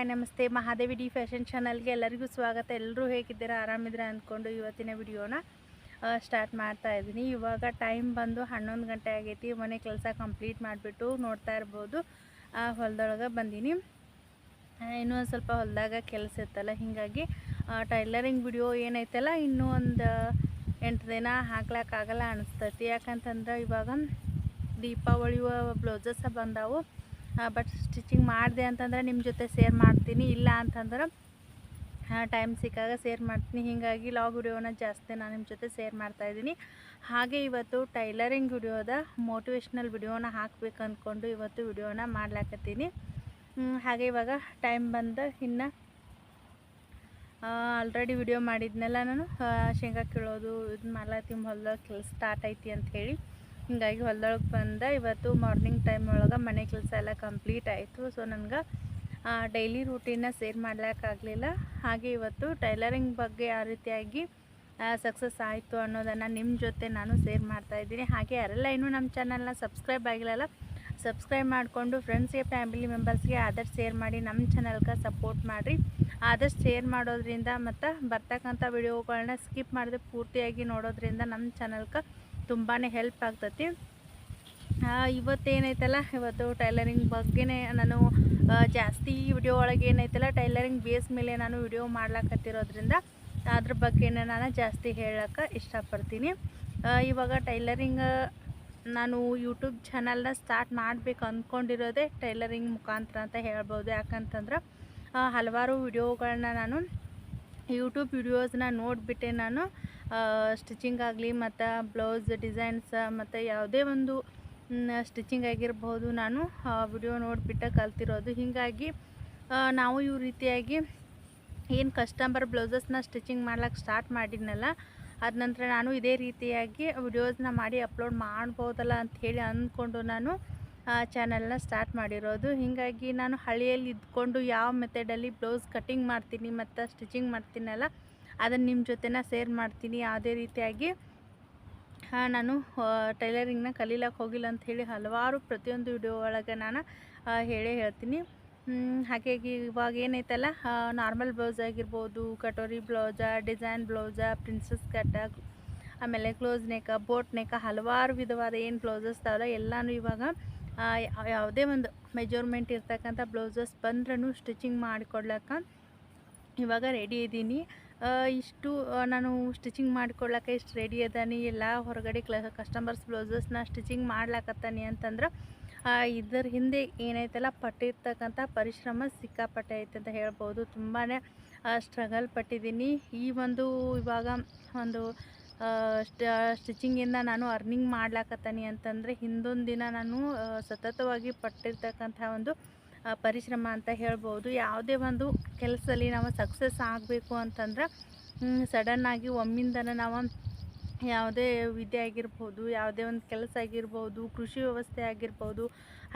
Hi ನಮಸ್ತೆ Mahadevi D fashion ಚಾನಲ್ಗೆ ಎಲ್ಲರಿಗೂ ಸ್ವಾಗತ. ಎಲ್ಲರೂ ಹೇಗಿದ್ದೀರಾ? ಆರಾಮಿದ್ದೀರಾ ಅಂದ್ಕೊಂಡು ಇವತ್ತಿನ ವಿಡಿಯೋನ ಸ್ಟಾರ್ಟ್ ಮಾಡ್ತಾ ಇದ್ದೀನಿ. ಇವಾಗ ಟೈಮ್ ಬಂದು ಹನ್ನೊಂದು ಗಂಟೆ ಆಗೈತಿ. ಮನೆ ಕೆಲಸ ಕಂಪ್ಲೀಟ್ ಮಾಡಿಬಿಟ್ಟು ನೋಡ್ತಾ ಇರ್ಬೋದು. ಹೊಲದೊಳಗೆ ಬಂದೀನಿ. ಇನ್ನೂ ಒಂದು ಸ್ವಲ್ಪ ಹೊಲದಾಗ ಕೆಲಸ ಇತ್ತಲ್ಲ, ಹೀಗಾಗಿ ಟೈಲರಿಂಗ್ ವಿಡಿಯೋ ಏನೈತಲ್ಲ, ಇನ್ನೂ ಒಂದು ಎಂಟು ದಿನ ಹಾಕ್ಲಾಕಾಗಲ್ಲ ಅನಿಸ್ತೈತಿ. ಯಾಕಂತಂದ್ರೆ ಇವಾಗ ದೀಪಾವಳಿಯ ಬ್ಲೌಸಸ್ ಬಂದಾವು. ಬಟ್ ಸ್ಟಿಚಿಂಗ್ ಮಾಡಿದೆ ಅಂತಂದ್ರೆ ನಿಮ್ಮ ಜೊತೆ ಸೇರ್ ಮಾಡ್ತೀನಿ. ಇಲ್ಲ ಅಂತಂದ್ರೆ ಟೈಮ್ ಸಿಕ್ಕಾಗ ಸೇರ್ ಮಾಡ್ತೀನಿ. ಹೀಗಾಗಿ ಲಾಗ್ ವಿಡಿಯೋನ ಜಾಸ್ತಿ ನಾನು ನಿಮ್ಮ ಜೊತೆ ಶೇರ್ ಮಾಡ್ತಾಯಿದ್ದೀನಿ ಹಾಗೆ ಇವತ್ತು ಟೈಲರಿಂಗ್ ವಿಡಿಯೋದ ಮೋಟಿವೇಶ್ನಲ್ ವಿಡಿಯೋನ ಹಾಕ್ಬೇಕು ಅಂದ್ಕೊಂಡು ಇವತ್ತು ವಿಡಿಯೋನ ಮಾಡ್ಲಾಕತ್ತೀನಿ. ಹಾಗೆ ಇವಾಗ ಟೈಮ್ ಬಂದ ಇನ್ನು ಆಲ್ರೆಡಿ ವಿಡಿಯೋ ಮಾಡಿದ್ನೆಲ್ಲ ನಾನು ಶೇಂಗಾ ಕೀಳೋದು ಇದು ಮಾಡ್ಲಾತೀನಿ ಹೊಲ್ದಾಗ ಕೆಲಸ ಸ್ಟಾರ್ಟ್ ಐತಿ ಅಂತ ಹೇಳಿ. ಹಿಂಗಾಗಿ ಹೊಲ್ದೊಳಗೆ ಬಂದ ಇವತ್ತು ಮಾರ್ನಿಂಗ್ ಟೈಮ್ ಒಳಗೆ ಮನೆ ಕೆಲಸ ಎಲ್ಲ ಕಂಪ್ಲೀಟ್ ಆಯಿತು. ಸೊ ನನಗೆ ಡೈಲಿ ರೂಟೀನ ಸೇರ್ ಮಾಡಲಿಕ್ಕಾಗಲಿಲ್ಲ ಹಾಗೆ ಇವತ್ತು ಟೈಲರಿಂಗ್ ಬಗ್ಗೆ ಯಾವ ರೀತಿಯಾಗಿ ಸಕ್ಸಸ್ ಆಯಿತು ಅನ್ನೋದನ್ನು ನಿಮ್ಮ ಜೊತೆ ನಾನು ಶೇರ್ ಮಾಡ್ತಾಯಿದ್ದೀನಿ ಹಾಗೆ ಯಾರೆಲ್ಲ ಇನ್ನೂ ನಮ್ಮ ಚಾನಲ್ನ ಸಬ್ಸ್ಕ್ರೈಬ್ ಆಗಿಲ್ಲಲ್ಲ ಸಬ್ಸ್ಕ್ರೈಬ್ ಮಾಡಿಕೊಂಡು ಫ್ರೆಂಡ್ಸ್ಗೆ ಫ್ಯಾಮಿಲಿ ಮೆಂಬರ್ಸ್ಗೆ ಆದಷ್ಟು ಶೇರ್ ಮಾಡಿ ನಮ್ಮ ಚಾನಲ್ಗೆ ಸಪೋರ್ಟ್ ಮಾಡಿರಿ. ಆದಷ್ಟು ಶೇರ್ ಮಾಡೋದ್ರಿಂದ ಮತ್ತು ಬರ್ತಕ್ಕಂಥ ವಿಡಿಯೋಗಳನ್ನ ಸ್ಕಿಪ್ ಮಾಡದೆ ಪೂರ್ತಿಯಾಗಿ ನೋಡೋದ್ರಿಂದ ನಮ್ಮ ಚಾನಲ್ಗೆ ತುಂಬಾ ಹೆಲ್ಪ್ ಆಗ್ತೈತಿ. ಇವತ್ತೇನೈತಲ್ಲ, ಇವತ್ತು ಟೈಲರಿಂಗ್ ಬಗ್ಗೆನೇ ನಾನು ಜಾಸ್ತಿ ವಿಡಿಯೋ ಒಳಗೆ ಏನೈತಲ್ಲ ಟೈಲರಿಂಗ್ ಬೇಸ್ ಮೇಲೆ ನಾನು ವಿಡಿಯೋ ಮಾಡ್ಲಾಕತ್ತಿರೋದ್ರಿಂದ ಅದ್ರ ಬಗ್ಗೆನೇ ನಾನು ಜಾಸ್ತಿ ಹೇಳಕ್ಕೆ ಇಷ್ಟಪಡ್ತೀನಿ. ಇವಾಗ ಟೈಲರಿಂಗ್ ನಾನು ಯೂಟ್ಯೂಬ್ ಚಾನಲ್ನ ಸ್ಟಾರ್ಟ್ ಮಾಡಬೇಕು ಅಂದ್ಕೊಂಡಿರೋದೇ ಟೈಲರಿಂಗ್ ಮುಖಾಂತರ ಅಂತ ಹೇಳ್ಬೋದು. ಯಾಕಂತಂದ್ರೆ ಹಲವಾರು ವಿಡಿಯೋಗಳನ್ನ ನಾನು ಯೂಟ್ಯೂಬ್ ವಿಡಿಯೋಸ್ನ ನೋಡಿಬಿಟ್ಟೆ ನಾನು. ಸ್ಟಿಚಿಂಗ್ ಆಗಲಿ ಮತ್ತು ಬ್ಲೌಸ್ ಡಿಸೈನ್ಸ್ ಮತ್ತು ಯಾವುದೇ ಒಂದು ಸ್ಟಿಚಿಂಗ್ ಆಗಿರ್ಬೋದು. ನಾನು ವಿಡಿಯೋ ನೋಡಿಬಿಟ್ಟು ಕಲ್ತಿರೋದು. ಹೀಗಾಗಿ ನಾವು ಈ ರೀತಿಯಾಗಿ ಏನು ಕಸ್ಟಮರ್ ಬ್ಲೌಸಸ್ನ ಸ್ಟಿಚಿಂಗ್ ಮಾಡ್ಲಿಕ್ಕೆ ಸ್ಟಾರ್ಟ್ ಮಾಡಿದ್ನಲ್ಲ, ಅದ ನಂತರ ನಾನು ಇದೇ ರೀತಿಯಾಗಿ ವಿಡಿಯೋಸ್ನ ಮಾಡಿ ಅಪ್ಲೋಡ್ ಮಾಡ್ಬೋದಲ್ಲ ಅಂತ ಹೇಳಿ ಅಂದ್ಕೊಂಡು ನಾನು ಚಾನಲ್ನ ಸ್ಟಾರ್ಟ್ ಮಾಡಿರೋದು. ಹೀಗಾಗಿ ನಾನು ಹಳ್ಳಿಯಲ್ಲಿ ಇದ್ಕೊಂಡು ಯಾವ ಮೆಥಡಲ್ಲಿ ಬ್ಲೌಸ್ ಕಟ್ಟಿಂಗ್ ಮಾಡ್ತೀನಿ ಮತ್ತು ಸ್ಟಿಚಿಂಗ್ ಮಾಡ್ತೀನಲ್ಲ ಅದನ್ನು ನಿಮ್ಮ ಜೊತೆನ ಸೇರ್ ಮಾಡ್ತೀನಿ. ಯಾವುದೇ ರೀತಿಯಾಗಿ ನಾನು ಟೈಲರಿಂಗ್ನ ಕಲೀಲಕ್ಕೆ ಹೋಗಿಲ್ಲ ಅಂತ ಹೇಳಿ ಹಲವಾರು ಪ್ರತಿಯೊಂದು ವಿಡಿಯೋ ಒಳಗೆ ನಾನು ಹೇಳೇ ಹೇಳ್ತೀನಿ. ಹಾಗಾಗಿ ಇವಾಗ ಏನೈತಲ್ಲ ನಾರ್ಮಲ್ ಬ್ಲೌಸ್ ಆಗಿರ್ಬೋದು katori blouse design blouse princess cut ಆಮೇಲೆ ಕ್ಲೋಸ್ ನೆಕ ಬೋಟ್ ನೆಕ ಹಲವಾರು ವಿಧವಾದ ಏನು ಬ್ಲೌಸಸ್ ತಾವಲ್ಲ ಎಲ್ಲನೂ ಇವಾಗ ಯಾವುದೇ ಒಂದು ಮೆಜರ್ಮೆಂಟ್ ಇರ್ತಕ್ಕಂಥ ಬ್ಲೌಸಸ್ ಬಂದ್ರೂ ಸ್ಟಿಚಿಂಗ್ ಮಾಡಿಕೊಡ್ಲಕ್ಕ ಇವಾಗ ರೆಡಿ ಇದ್ದೀನಿ ಇಷ್ಟು ನಾನು ಸ್ಟಿಚಿಂಗ್ ಮಾಡ್ಕೊಳ್ಳೋಕೆ ಇಷ್ಟು ರೆಡಿ ಅದಾನಿ. ಎಲ್ಲ ಹೊರಗಡೆ ಕ್ಲ ಕಸ್ಟಮರ್ಸ್ ಬ್ಲೌಸಸ್ನ ಸ್ಟಿಚಿಂಗ್ ಮಾಡ್ಲಾಕತ್ತಾನಿ ಅಂತಂದ್ರೆ ಇದರ ಹಿಂದೆ ಏನೈತಲ್ಲ ಪಟ್ಟಿರ್ತಕ್ಕಂಥ ಪರಿಶ್ರಮ ಸಿಕ್ಕಾಪಟ್ಟೆ ಐತೆ ಅಂತ ಹೇಳ್ಬೋದು. ತುಂಬಾ ಸ್ಟ್ರಗಲ್ ಪಟ್ಟಿದ್ದೀನಿ ಈ ಒಂದು ಇವಾಗ ಒಂದು ಸ್ಟಿಚಿಂಗಿಂದ ನಾನು ಅರ್ನಿಂಗ್ ಮಾಡ್ಲಾಕತ್ತಾನಿ ಅಂತಂದರೆ, ಹಿಂದೊಂದು ದಿನ ನಾನು ಸತತವಾಗಿ ಪಟ್ಟಿರ್ತಕ್ಕಂಥ ಒಂದು ಪರಿಶ್ರಮ ಅಂತ ಹೇಳ್ಬೋದು. ಯಾವುದೇ ಒಂದು ಕೆಲಸದಲ್ಲಿ ನಾವು ಸಕ್ಸಸ್ ಆಗಬೇಕು ಅಂತಂದ್ರೆ ಸಡನ್ನಾಗಿ ಒಮ್ಮಿಂದನೇ ನಾವು ಯಾವುದೇ ವಿದ್ಯೆ ಆಗಿರ್ಬೋದು, ಯಾವುದೇ ಒಂದು ಕೆಲಸ ಆಗಿರ್ಬೋದು, ಕೃಷಿ ವ್ಯವಸ್ಥೆ ಆಗಿರ್ಬೋದು,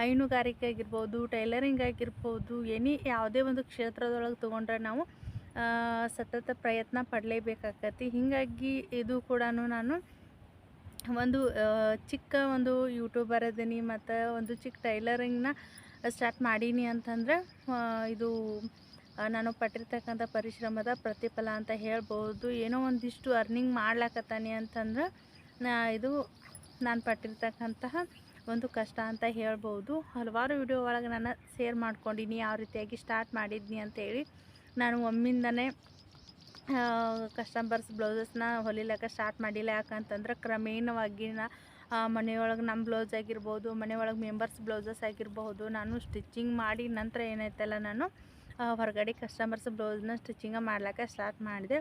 ಹೈನುಗಾರಿಕೆ ಆಗಿರ್ಬೋದು, ಟೈಲರಿಂಗ್ ಆಗಿರ್ಬೋದು, ಎನಿ ಯಾವುದೇ ಒಂದು ಕ್ಷೇತ್ರದೊಳಗೆ ತೊಗೊಂಡ್ರೆ ನಾವು ಸತತ ಪ್ರಯತ್ನ ಪಡಲೇಬೇಕಾಗತ್ತೆ ಹೀಗಾಗಿ ಇದು ಕೂಡ ನಾನು ಒಂದು ಚಿಕ್ಕ ಒಂದು ಯೂಟ್ಯೂಬರ್ ಅದೀನಿ ಮತ್ತು ಒಂದು ಚಿಕ್ಕ ಟೈಲರಿಂಗ್ನ ಸ್ಟಾರ್ಟ್ ಮಾಡೀನಿ ಅಂತಂದ್ರೆ ಇದು ನಾನು ಪಟ್ಟಿರ್ತಕ್ಕಂಥ ಪರಿಶ್ರಮದ ಪ್ರತಿಫಲ ಅಂತ ಹೇಳ್ಬೋದು. ಏನೋ ಒಂದಿಷ್ಟು ಅರ್ನಿಂಗ್ ಮಾಡ್ಲಾಕತ್ತಾನೆ ಅಂತಂದ್ರೆ ಇದು ನಾನು ಪಟ್ಟಿರ್ತಕ್ಕಂತಹ ಒಂದು ಕಷ್ಟ ಅಂತ ಹೇಳ್ಬೋದು. ಹಲವಾರು ವಿಡಿಯೋ ಒಳಗೆ ನಾನು ಶೇರ್ ಮಾಡ್ಕೊಂಡಿನಿ, ಯಾವ ರೀತಿಯಾಗಿ ಸ್ಟಾರ್ಟ್ ಮಾಡಿದ್ನಿ ಅಂತೇಳಿ. ನಾನು ಒಮ್ಮಿಂದನೇ ಕಸ್ಟಮರ್ಸ್ ಬ್ಲೌಸಸ್ನ ಹೊಲಿಲಕ್ಕ ಸ್ಟಾರ್ಟ್ ಮಾಡಿಲ್ಲ. ಯಾಕಂತಂದ್ರೆ ಕ್ರಮೇಣವಾಗಿ ನಾ ಮನೆಯೊಳಗೆ ನಮ್ಮ ಬ್ಲೌಸ್ ಆಗಿರ್ಬೋದು, ಮನೆಯೊಳಗೆ ಮೆಂಬರ್ಸ್ ಬ್ಲೌಸಸ್ ಆಗಿರ್ಬೋದು ನಾನು ಸ್ಟಿಚಿಂಗ್ ಮಾಡಿ ನಂತರ ಏನೈತಲ್ಲ ನಾನು ಹೊರಗಡೆ ಕಸ್ಟಮರ್ಸ್ ಬ್ಲೌಸ್ನ ಸ್ಟಿಚಿಂಗ ಮಾಡ್ಲಿಕ್ಕೆ ಸ್ಟಾರ್ಟ್ ಮಾಡಿದೆ.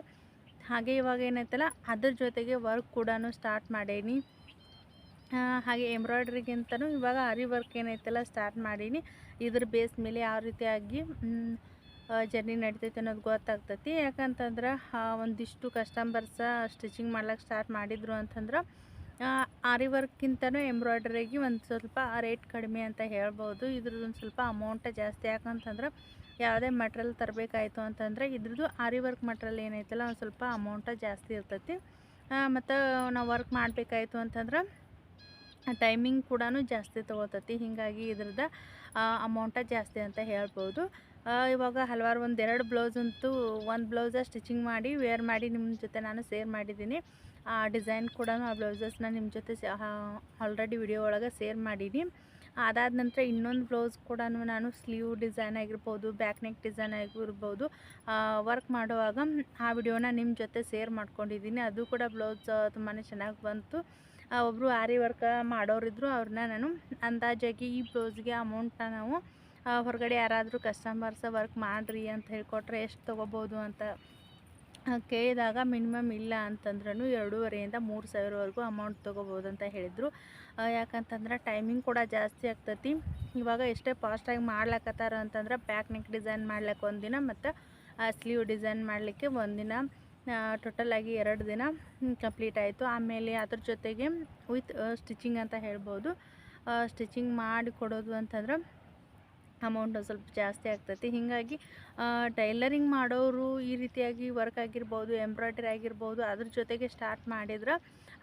ಹಾಗೆ ಇವಾಗ ಏನೈತಲ್ಲ, ಅದ್ರ ಜೊತೆಗೆ ವರ್ಕ್ ಕೂಡ ಸ್ಟಾರ್ಟ್ ಮಾಡೀನಿ. ಹಾಗೆ ಎಂಬ್ರಾಯ್ಡ್ರಿಗಿಂತನೂ ಇವಾಗ ಅರಿ ವರ್ಕ್ ಏನೈತಲ್ಲ ಸ್ಟಾರ್ಟ್ ಮಾಡೀನಿ. ಇದ್ರ ಬೇಸ್ ಮೇಲೆ ಯಾವ ರೀತಿಯಾಗಿ ಜರ್ನಿ ನಡಿತೈತೆ ಅನ್ನೋದು ಗೊತ್ತಾಗ್ತೈತಿ. ಯಾಕಂತಂದ್ರೆ ಒಂದಿಷ್ಟು ಕಸ್ಟಮರ್ಸ ಸ್ಟಿಚಿಂಗ್ ಮಾಡ್ಲಿಕ್ಕೆ ಸ್ಟಾರ್ಟ್ ಮಾಡಿದ್ರು ಅಂತಂದ್ರೆ ಆರಿ ವರ್ಕ್ಗಿಂತನೂ ಎಂಬ್ರಾಯ್ಡ್ರಿಗೆ ಒಂದು ಸ್ವಲ್ಪ ರೇಟ್ ಕಡಿಮೆ ಅಂತ ಹೇಳ್ಬೋದು. ಇದ್ರದ್ದು ಒಂದು ಸ್ವಲ್ಪ ಅಮೌಂಟ ಜಾಸ್ತಿ ಯಾಕಂತಂದ್ರೆ ಯಾವುದೇ ಮಟ್ರಿಯಲ್ ತರಬೇಕಾಯ್ತು ಅಂತಂದರೆ ಇದ್ರದ್ದು ಆರಿ ವರ್ಕ್ ಮಟ್ರಿಯಲ್ ಏನೈತಲ್ಲ ಒಂದು ಸ್ವಲ್ಪ ಅಮೌಂಟ ಜಾಸ್ತಿ ಇರ್ತೈತಿ. ಮತ್ತು ನಾವು ವರ್ಕ್ ಮಾಡಬೇಕಾಯ್ತು ಅಂತಂದ್ರೆ ಟೈಮಿಂಗ್ ಕೂಡ ಜಾಸ್ತಿ ತೊಗೋತೈತಿ. ಹೀಗಾಗಿ ಇದ್ರದ್ದು ಅಮೌಂಟ ಜಾಸ್ತಿ ಅಂತ ಹೇಳ್ಬೋದು. ಇವಾಗ ಹಲವಾರು ಒಂದು ಎರಡು ಬ್ಲೌಸ್ ಅಂತೂ ಒಂದು ಬ್ಲೌಸ ಸ್ಟಿಚಿಂಗ್ ಮಾಡಿ, ವೇರ್ ಮಾಡಿ ನಿಮ್ಮ ಜೊತೆ ನಾನು ಸೇರ್ ಮಾಡಿದ್ದೀನಿ. ಆ ಡಿಸೈನ್ ಕೂಡ ಆ ಬ್ಲೌಸಸ್ನ ನಿಮ್ಮ ಜೊತೆ ಆಲ್ರೆಡಿ ವಿಡಿಯೋ ಒಳಗೆ ಸೇರ್ ಮಾಡೀನಿ. ಅದಾದ ನಂತರ ಇನ್ನೊಂದು ಬ್ಲೌಸ್ ಕೂಡ ನಾನು ಸ್ಲೀವ್ ಡಿಸೈನ್ ಆಗಿರ್ಬೋದು ಬ್ಯಾಕ್ ನೆಕ್ ಡಿಸೈನ್ ಆಗಿರ್ಬೋದು ವರ್ಕ್ ಮಾಡುವಾಗ ಆ ವಿಡಿಯೋನ ನಿಮ್ಮ ಜೊತೆ ಸೇರ್ ಮಾಡ್ಕೊಂಡಿದ್ದೀನಿ ಅದು ಕೂಡ ಬ್ಲೌಸ್ ತುಂಬಾ ಚೆನ್ನಾಗಿ ಬಂತು. ಒಬ್ಬರು ಆರಿ ವರ್ಕ್ ಮಾಡೋರಿದ್ರು ಅವ್ರನ್ನ ನಾನು ಅಂದಾಜಾಗಿ ಈ ಬ್ಲೌಸ್ಗೆ ಅಮೌಂಟನ್ನ ನಾವು ಹೊರಗಡೆ ಯಾರಾದರೂ ಕಸ್ಟಮರ್ಸ್ ವರ್ಕ್ ಮಾಡಿರಿ ಅಂತ ಹೇಳಿಕೊಟ್ರೆ ಎಷ್ಟು ತೊಗೋಬೋದು ಅಂತ ಕೇಳಿದಾಗ ಮಿನಿಮಮ್ ಇಲ್ಲ ಅಂತಂದ್ರೂ ಎರಡೂವರೆಯಿಂದ ಮೂರು ಸಾವಿರವರೆಗೂ ಅಮೌಂಟ್ ತೊಗೋಬೋದು ಅಂತ ಹೇಳಿದರು ಯಾಕಂತಂದ್ರೆ ಟೈಮಿಂಗ್ ಕೂಡ ಜಾಸ್ತಿ ಆಗ್ತೈತಿ. ಇವಾಗ ಎಷ್ಟೇ ಫಾಸ್ಟಾಗಿ ಮಾಡ್ಲಕತ್ತಾರ ಅಂತಂದ್ರೆ ಬ್ಯಾಕ್ ನೆಕ್ ಡಿಸೈನ್ ಮಾಡ್ಲಿಕ್ಕೆ ಒಂದಿನ ಮತ್ತು ಸ್ಲೀವ್ ಡಿಸೈನ್ ಮಾಡಲಿಕ್ಕೆ ಒಂದಿನ ಟೋಟಲಾಗಿ ಎರಡು ದಿನ ಕಂಪ್ಲೀಟ್ ಆಯಿತು. ಆಮೇಲೆ ಅದ್ರ ಜೊತೆಗೆ ವಿತ್ ಸ್ಟಿಚಿಂಗ್ ಅಂತ ಹೇಳ್ಬೋದು. ಸ್ಟಿಚಿಂಗ್ ಮಾಡಿ ಕೊಡೋದು ಅಂತಂದ್ರೆ ಅಮೌಂಟ್ ಸ್ವಲ್ಪ ಜಾಸ್ತಿ ಆಗ್ತೈತಿ. ಹೀಗಾಗಿ ಟೈಲರಿಂಗ್ ಮಾಡೋರು ಈ ರೀತಿಯಾಗಿ ವರ್ಕ್ ಆಗಿರ್ಬೋದು, ಎಂಬ್ರಾಯ್ಡ್ರಿ ಆಗಿರ್ಬೋದು, ಅದ್ರ ಜೊತೆಗೆ ಸ್ಟಾರ್ಟ್ ಮಾಡಿದ್ರೆ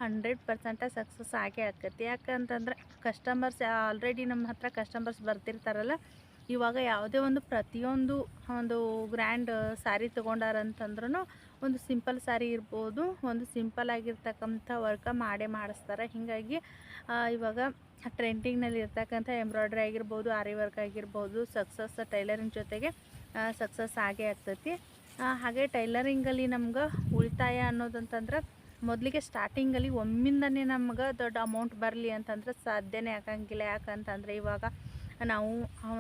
ಹಂಡ್ರೆಡ್ ಪರ್ಸೆಂಟ ಸಕ್ಸಸ್ ಆಗೇ ಆಗ್ತೈತಿ ಯಾಕಂತಂದ್ರೆ ಕಸ್ಟಮರ್ಸ್ ಆಲ್ರೆಡಿ ನಮ್ಮ ಹತ್ರ ಕಸ್ಟಮರ್ಸ್ ಬರ್ತಿರ್ತಾರಲ್ಲ, ಇವಾಗ ಯಾವುದೇ ಒಂದು ಪ್ರತಿಯೊಂದು, ಒಂದು ಗ್ರ್ಯಾಂಡ್ ಸ್ಯಾರಿ ತೊಗೊಂಡಾರಂತಂದ್ರೂ ಒಂದು ಸಿಂಪಲ್ ಸ್ಯಾರಿ ಇರ್ಬೋದು, ಒಂದು ಸಿಂಪಲ್ ಆಗಿರ್ತಕ್ಕಂಥ ವರ್ಕ ಮಾಡೇ ಮಾಡಿಸ್ತಾರೆ. ಹೀಗಾಗಿ ಇವಾಗ ಟ್ರೆಂಡಿಂಗ್ನಲ್ಲಿ ಇರ್ತಕ್ಕಂಥ ಎಂಬ್ರಾಯ್ಡ್ರಿ ಆಗಿರ್ಬೋದು, ಆರಿ ವರ್ಕ್ ಆಗಿರ್ಬೋದು, ಸಕ್ಸಸ್ ಟೈಲರಿಂಗ್ ಜೊತೆಗೆ ಸಕ್ಸಸ್ ಆಗೇ ಆಗ್ತೈತಿ. ಹಾಗೆ ಟೈಲರಿಂಗಲ್ಲಿ ನಮ್ಗೆ ಉಳಿತಾಯ ಅನ್ನೋದಂತಂದ್ರೆ ಮೊದಲಿಗೆ ಸ್ಟಾರ್ಟಿಂಗಲ್ಲಿ ಒಮ್ಮಿಂದನೇ ನಮ್ಗೆ ದೊಡ್ಡ ಅಮೌಂಟ್ ಬರಲಿ ಅಂತಂದ್ರೆ ಸಾಧ್ಯನೇ ಆಗಂಗಿಲ್ಲ. ಯಾಕಂತಂದರೆ ಇವಾಗ ನಾವು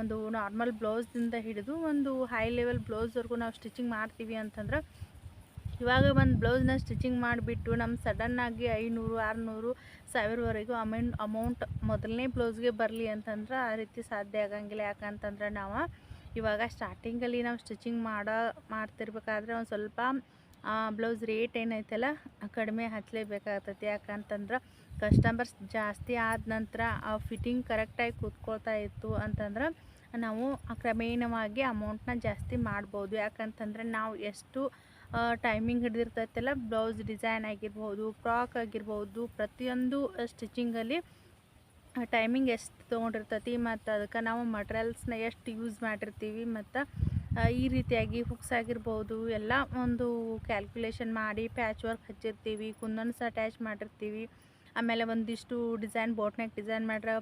ಒಂದು ನಾರ್ಮಲ್ ಬ್ಲೌಸ್ದಿಂದ ಹಿಡಿದು ಒಂದು ಹೈ ಲೆವೆಲ್ ಬ್ಲೌಸ್ವರೆಗೂ ನಾವು ಸ್ಟಿಚಿಂಗ್ ಮಾಡ್ತೀವಿ ಅಂತಂದ್ರೆ ಇವಾಗ ಒಂದು ಬ್ಲೌಸ್ನ ಸ್ಟಿಚಿಂಗ್ ಮಾಡಿಬಿಟ್ಟು ನಮ್ಮ ಸಡನ್ನಾಗಿ ಐನೂರು, ಆರುನೂರು, ಸಾವಿರವರೆಗೂ ಅಮೌಂಟ್ ಅಮೌಂಟ್ ಮೊದಲನೇ ಬ್ಲೌಸ್ಗೆ ಬರಲಿ ಅಂತಂದ್ರೆ ಆ ರೀತಿ ಸಾಧ್ಯ ಆಗಂಗಿಲ್ಲ. ಯಾಕಂತಂದ್ರೆ ನಾವು ಇವಾಗ ಸ್ಟಾರ್ಟಿಂಗಲ್ಲಿ ನಾವು ಸ್ಟಿಚಿಂಗ್ ಮಾಡೋ, ಮಾಡ್ತಿರ್ಬೇಕಾದ್ರೆ ಒಂದು ಸ್ವಲ್ಪ ಬ್ಲೌಸ್ ರೇಟ್ ಏನೈತಲ್ಲ ಕಡಿಮೆ ಹಚ್ಚಲೇಬೇಕಾಗ್ತೈತಿ ಯಾಕಂತಂದ್ರೆ ಕಸ್ಟಮರ್ಸ್ ಜಾಸ್ತಿ ಆದ ನಂತರ ಆ ಫಿಟ್ಟಿಂಗ್ ಕರೆಕ್ಟಾಗಿ ಕೂತ್ಕೊಳ್ತಾ ಇತ್ತು ಅಂತಂದ್ರೆ ನಾವು ಕ್ರಮೇಣವಾಗಿ ಅಮೌಂಟ್ನ ಜಾಸ್ತಿ ಮಾಡ್ಬೋದು. ಯಾಕಂತಂದ್ರೆ ನಾವು ಎಷ್ಟು ಟೈಮಿಂಗ್ ಹಿಡಿದಿರ್ತೈತಲ್ಲ ಬ್ಲೌಸ್ ಡಿಸೈನ್ ಆಗಿರ್ಬೋದು ಫ್ರಾಕ್ ಆಗಿರ್ಬೋದು, ಪ್ರತಿಯೊಂದು ಸ್ಟಿಚಿಂಗಲ್ಲಿ ಟೈಮಿಂಗ್ ಎಷ್ಟು ತೊಗೊಂಡಿರ್ತೈತಿ ಮತ್ತು ಅದಕ್ಕೆ ನಾವು ಮಟ್ರಿಯಲ್ಸ್ನ ಎಷ್ಟು ಯೂಸ್ ಮಾಡಿರ್ತೀವಿ ಮತ್ತು ಈ ರೀತಿಯಾಗಿ ಹುಕ್ಸ್ ಆಗಿರ್ಬೋದು, ಎಲ್ಲ ಒಂದು ಕ್ಯಾಲ್ಕುಲೇಷನ್ ಮಾಡಿ ಪ್ಯಾಚ್ ವರ್ಕ್ ಹಚ್ಚಿರ್ತೀವಿ, ಕುಂದನ್ಸ್ ಅಟ್ಯಾಚ್ ಮಾಡಿರ್ತೀವಿ. ಆಮೇಲೆ ಒಂದಿಷ್ಟು ಡಿಸೈನ್ ಬೋಟ್ನೆಕ್ ಡಿಸೈನ್ ಮಾಡ್ರೆ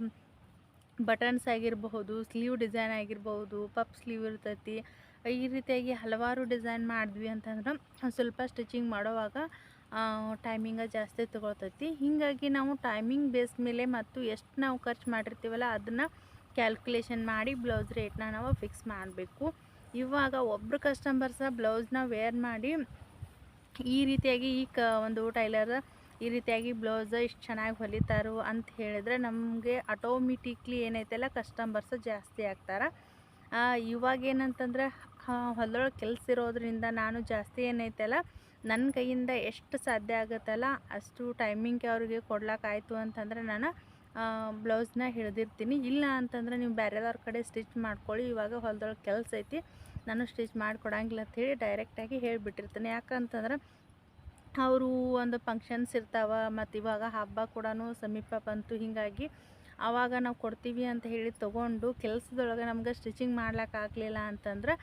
ಬಟನ್ಸ್ ಆಗಿರಬಹುದು ಸ್ಲೀವ್ ಡಿಸೈನ್ ಆಗಿರ್ಬೋದು ಪಪ್ ಸ್ಲೀವ್ ಇರ್ತೈತಿ. ಈ ರೀತಿಯಾಗಿ ಹಲವಾರು ಡಿಸೈನ್ ಮಾಡಿದ್ವಿ ಅಂತಂದ್ರೆ ಸ್ವಲ್ಪ ಸ್ಟಿಚಿಂಗ್ ಮಾಡೋವಾಗ ಟೈಮಿಂಗ ಜಾಸ್ತಿ ತೊಗೊಳ್ತೈತಿ. ಹೀಗಾಗಿ ನಾವು ಟೈಮಿಂಗ್ ಬೇಸ್ ಮೇಲೆ ಮತ್ತು ಎಷ್ಟು ನಾವು ಖರ್ಚು ಮಾಡಿರ್ತೀವಲ್ಲ ಅದನ್ನು ಕ್ಯಾಲ್ಕುಲೇಷನ್ ಮಾಡಿ ಬ್ಲೌಸ್ ರೇಟ್ನ ನಾವು ಫಿಕ್ಸ್ ಮಾಡಬೇಕು. ಇವಾಗ ಒಬ್ಬರು ಕಸ್ಟಮರ್ಸ ಬ್ಲೌಸ್ನ ವೇರ್ ಮಾಡಿ, ಈ ರೀತಿಯಾಗಿ ಈ ಕ, ಒಂದು ಟೈಲರ್ ಈ ರೀತಿಯಾಗಿ ಬ್ಲೌಸ್ ಇಷ್ಟು ಚೆನ್ನಾಗಿ ಹೊಲಿತಾರು ಅಂತ ಹೇಳಿದ್ರೆ ನಮಗೆ ಆಟೋಮೆಟಿಕ್ಲಿ ಏನೈತೆಲ್ಲ ಕಸ್ಟಮರ್ಸ್ ಜಾಸ್ತಿ ಆಗ್ತಾರೆ. ಇವಾಗ ಏನಂತಂದ್ರೆ ಹೊಲದೊಳಗೆ ಕೆಲಸ ಇರೋದ್ರಿಂದ ನಾನು ಜಾಸ್ತಿ ಏನೈತಲ್ಲ ನನ್ನ ಕೈಯಿಂದ ಎಷ್ಟು ಸಾಧ್ಯ ಆಗುತ್ತಲ್ಲ, ಅಷ್ಟು ಟೈಮಿಂಗ್ಗೆ ಅವ್ರಿಗೆ ಕೊಡ್ಲಾಕಾಯಿತು ಅಂತಂದ್ರೆ ನಾನು ಬ್ಲೌಸ್ನ ಹಿಡಿದಿರ್ತೀನಿ. ಇಲ್ಲ ಅಂತಂದ್ರೆ ನೀವು ಬೇರೆದವ್ರ ಕಡೆ ಸ್ಟಿಚ್ ಮಾಡ್ಕೊಳ್ಳಿ, ಇವಾಗ ಹೊಲದೊಳಗೆ ಕೆಲಸ ಐತಿ, ನಾನು ಸ್ಟಿಚ್ ಮಾಡಿಕೊಡಂಗಿಲ್ಲ ಅಂಥೇಳಿ ಡೈರೆಕ್ಟಾಗಿ ಹೇಳಿಬಿಟ್ಟಿರ್ತೀನಿ. ಯಾಕಂತಂದ್ರೆ, ಅವರು ಒಂದು ಫಂಕ್ಷನ್ಸ್ ಇರ್ತಾವ ಮತ್ತು ಇವಾಗ ಹಬ್ಬ ಕೂಡ ಸಮೀಪ ಬಂತು, ಹೀಗಾಗಿ ಆವಾಗ ನಾವು ಕೊಡ್ತೀವಿ ಅಂತ ಹೇಳಿ ತೊಗೊಂಡು ಕೆಲಸದೊಳಗೆ ನಮ್ಗೆ ಸ್ಟಿಚಿಂಗ್ ಮಾಡ್ಲಿಕ್ಕಾಗಲಿಲ್ಲ ಅಂತಂದ್ರೆ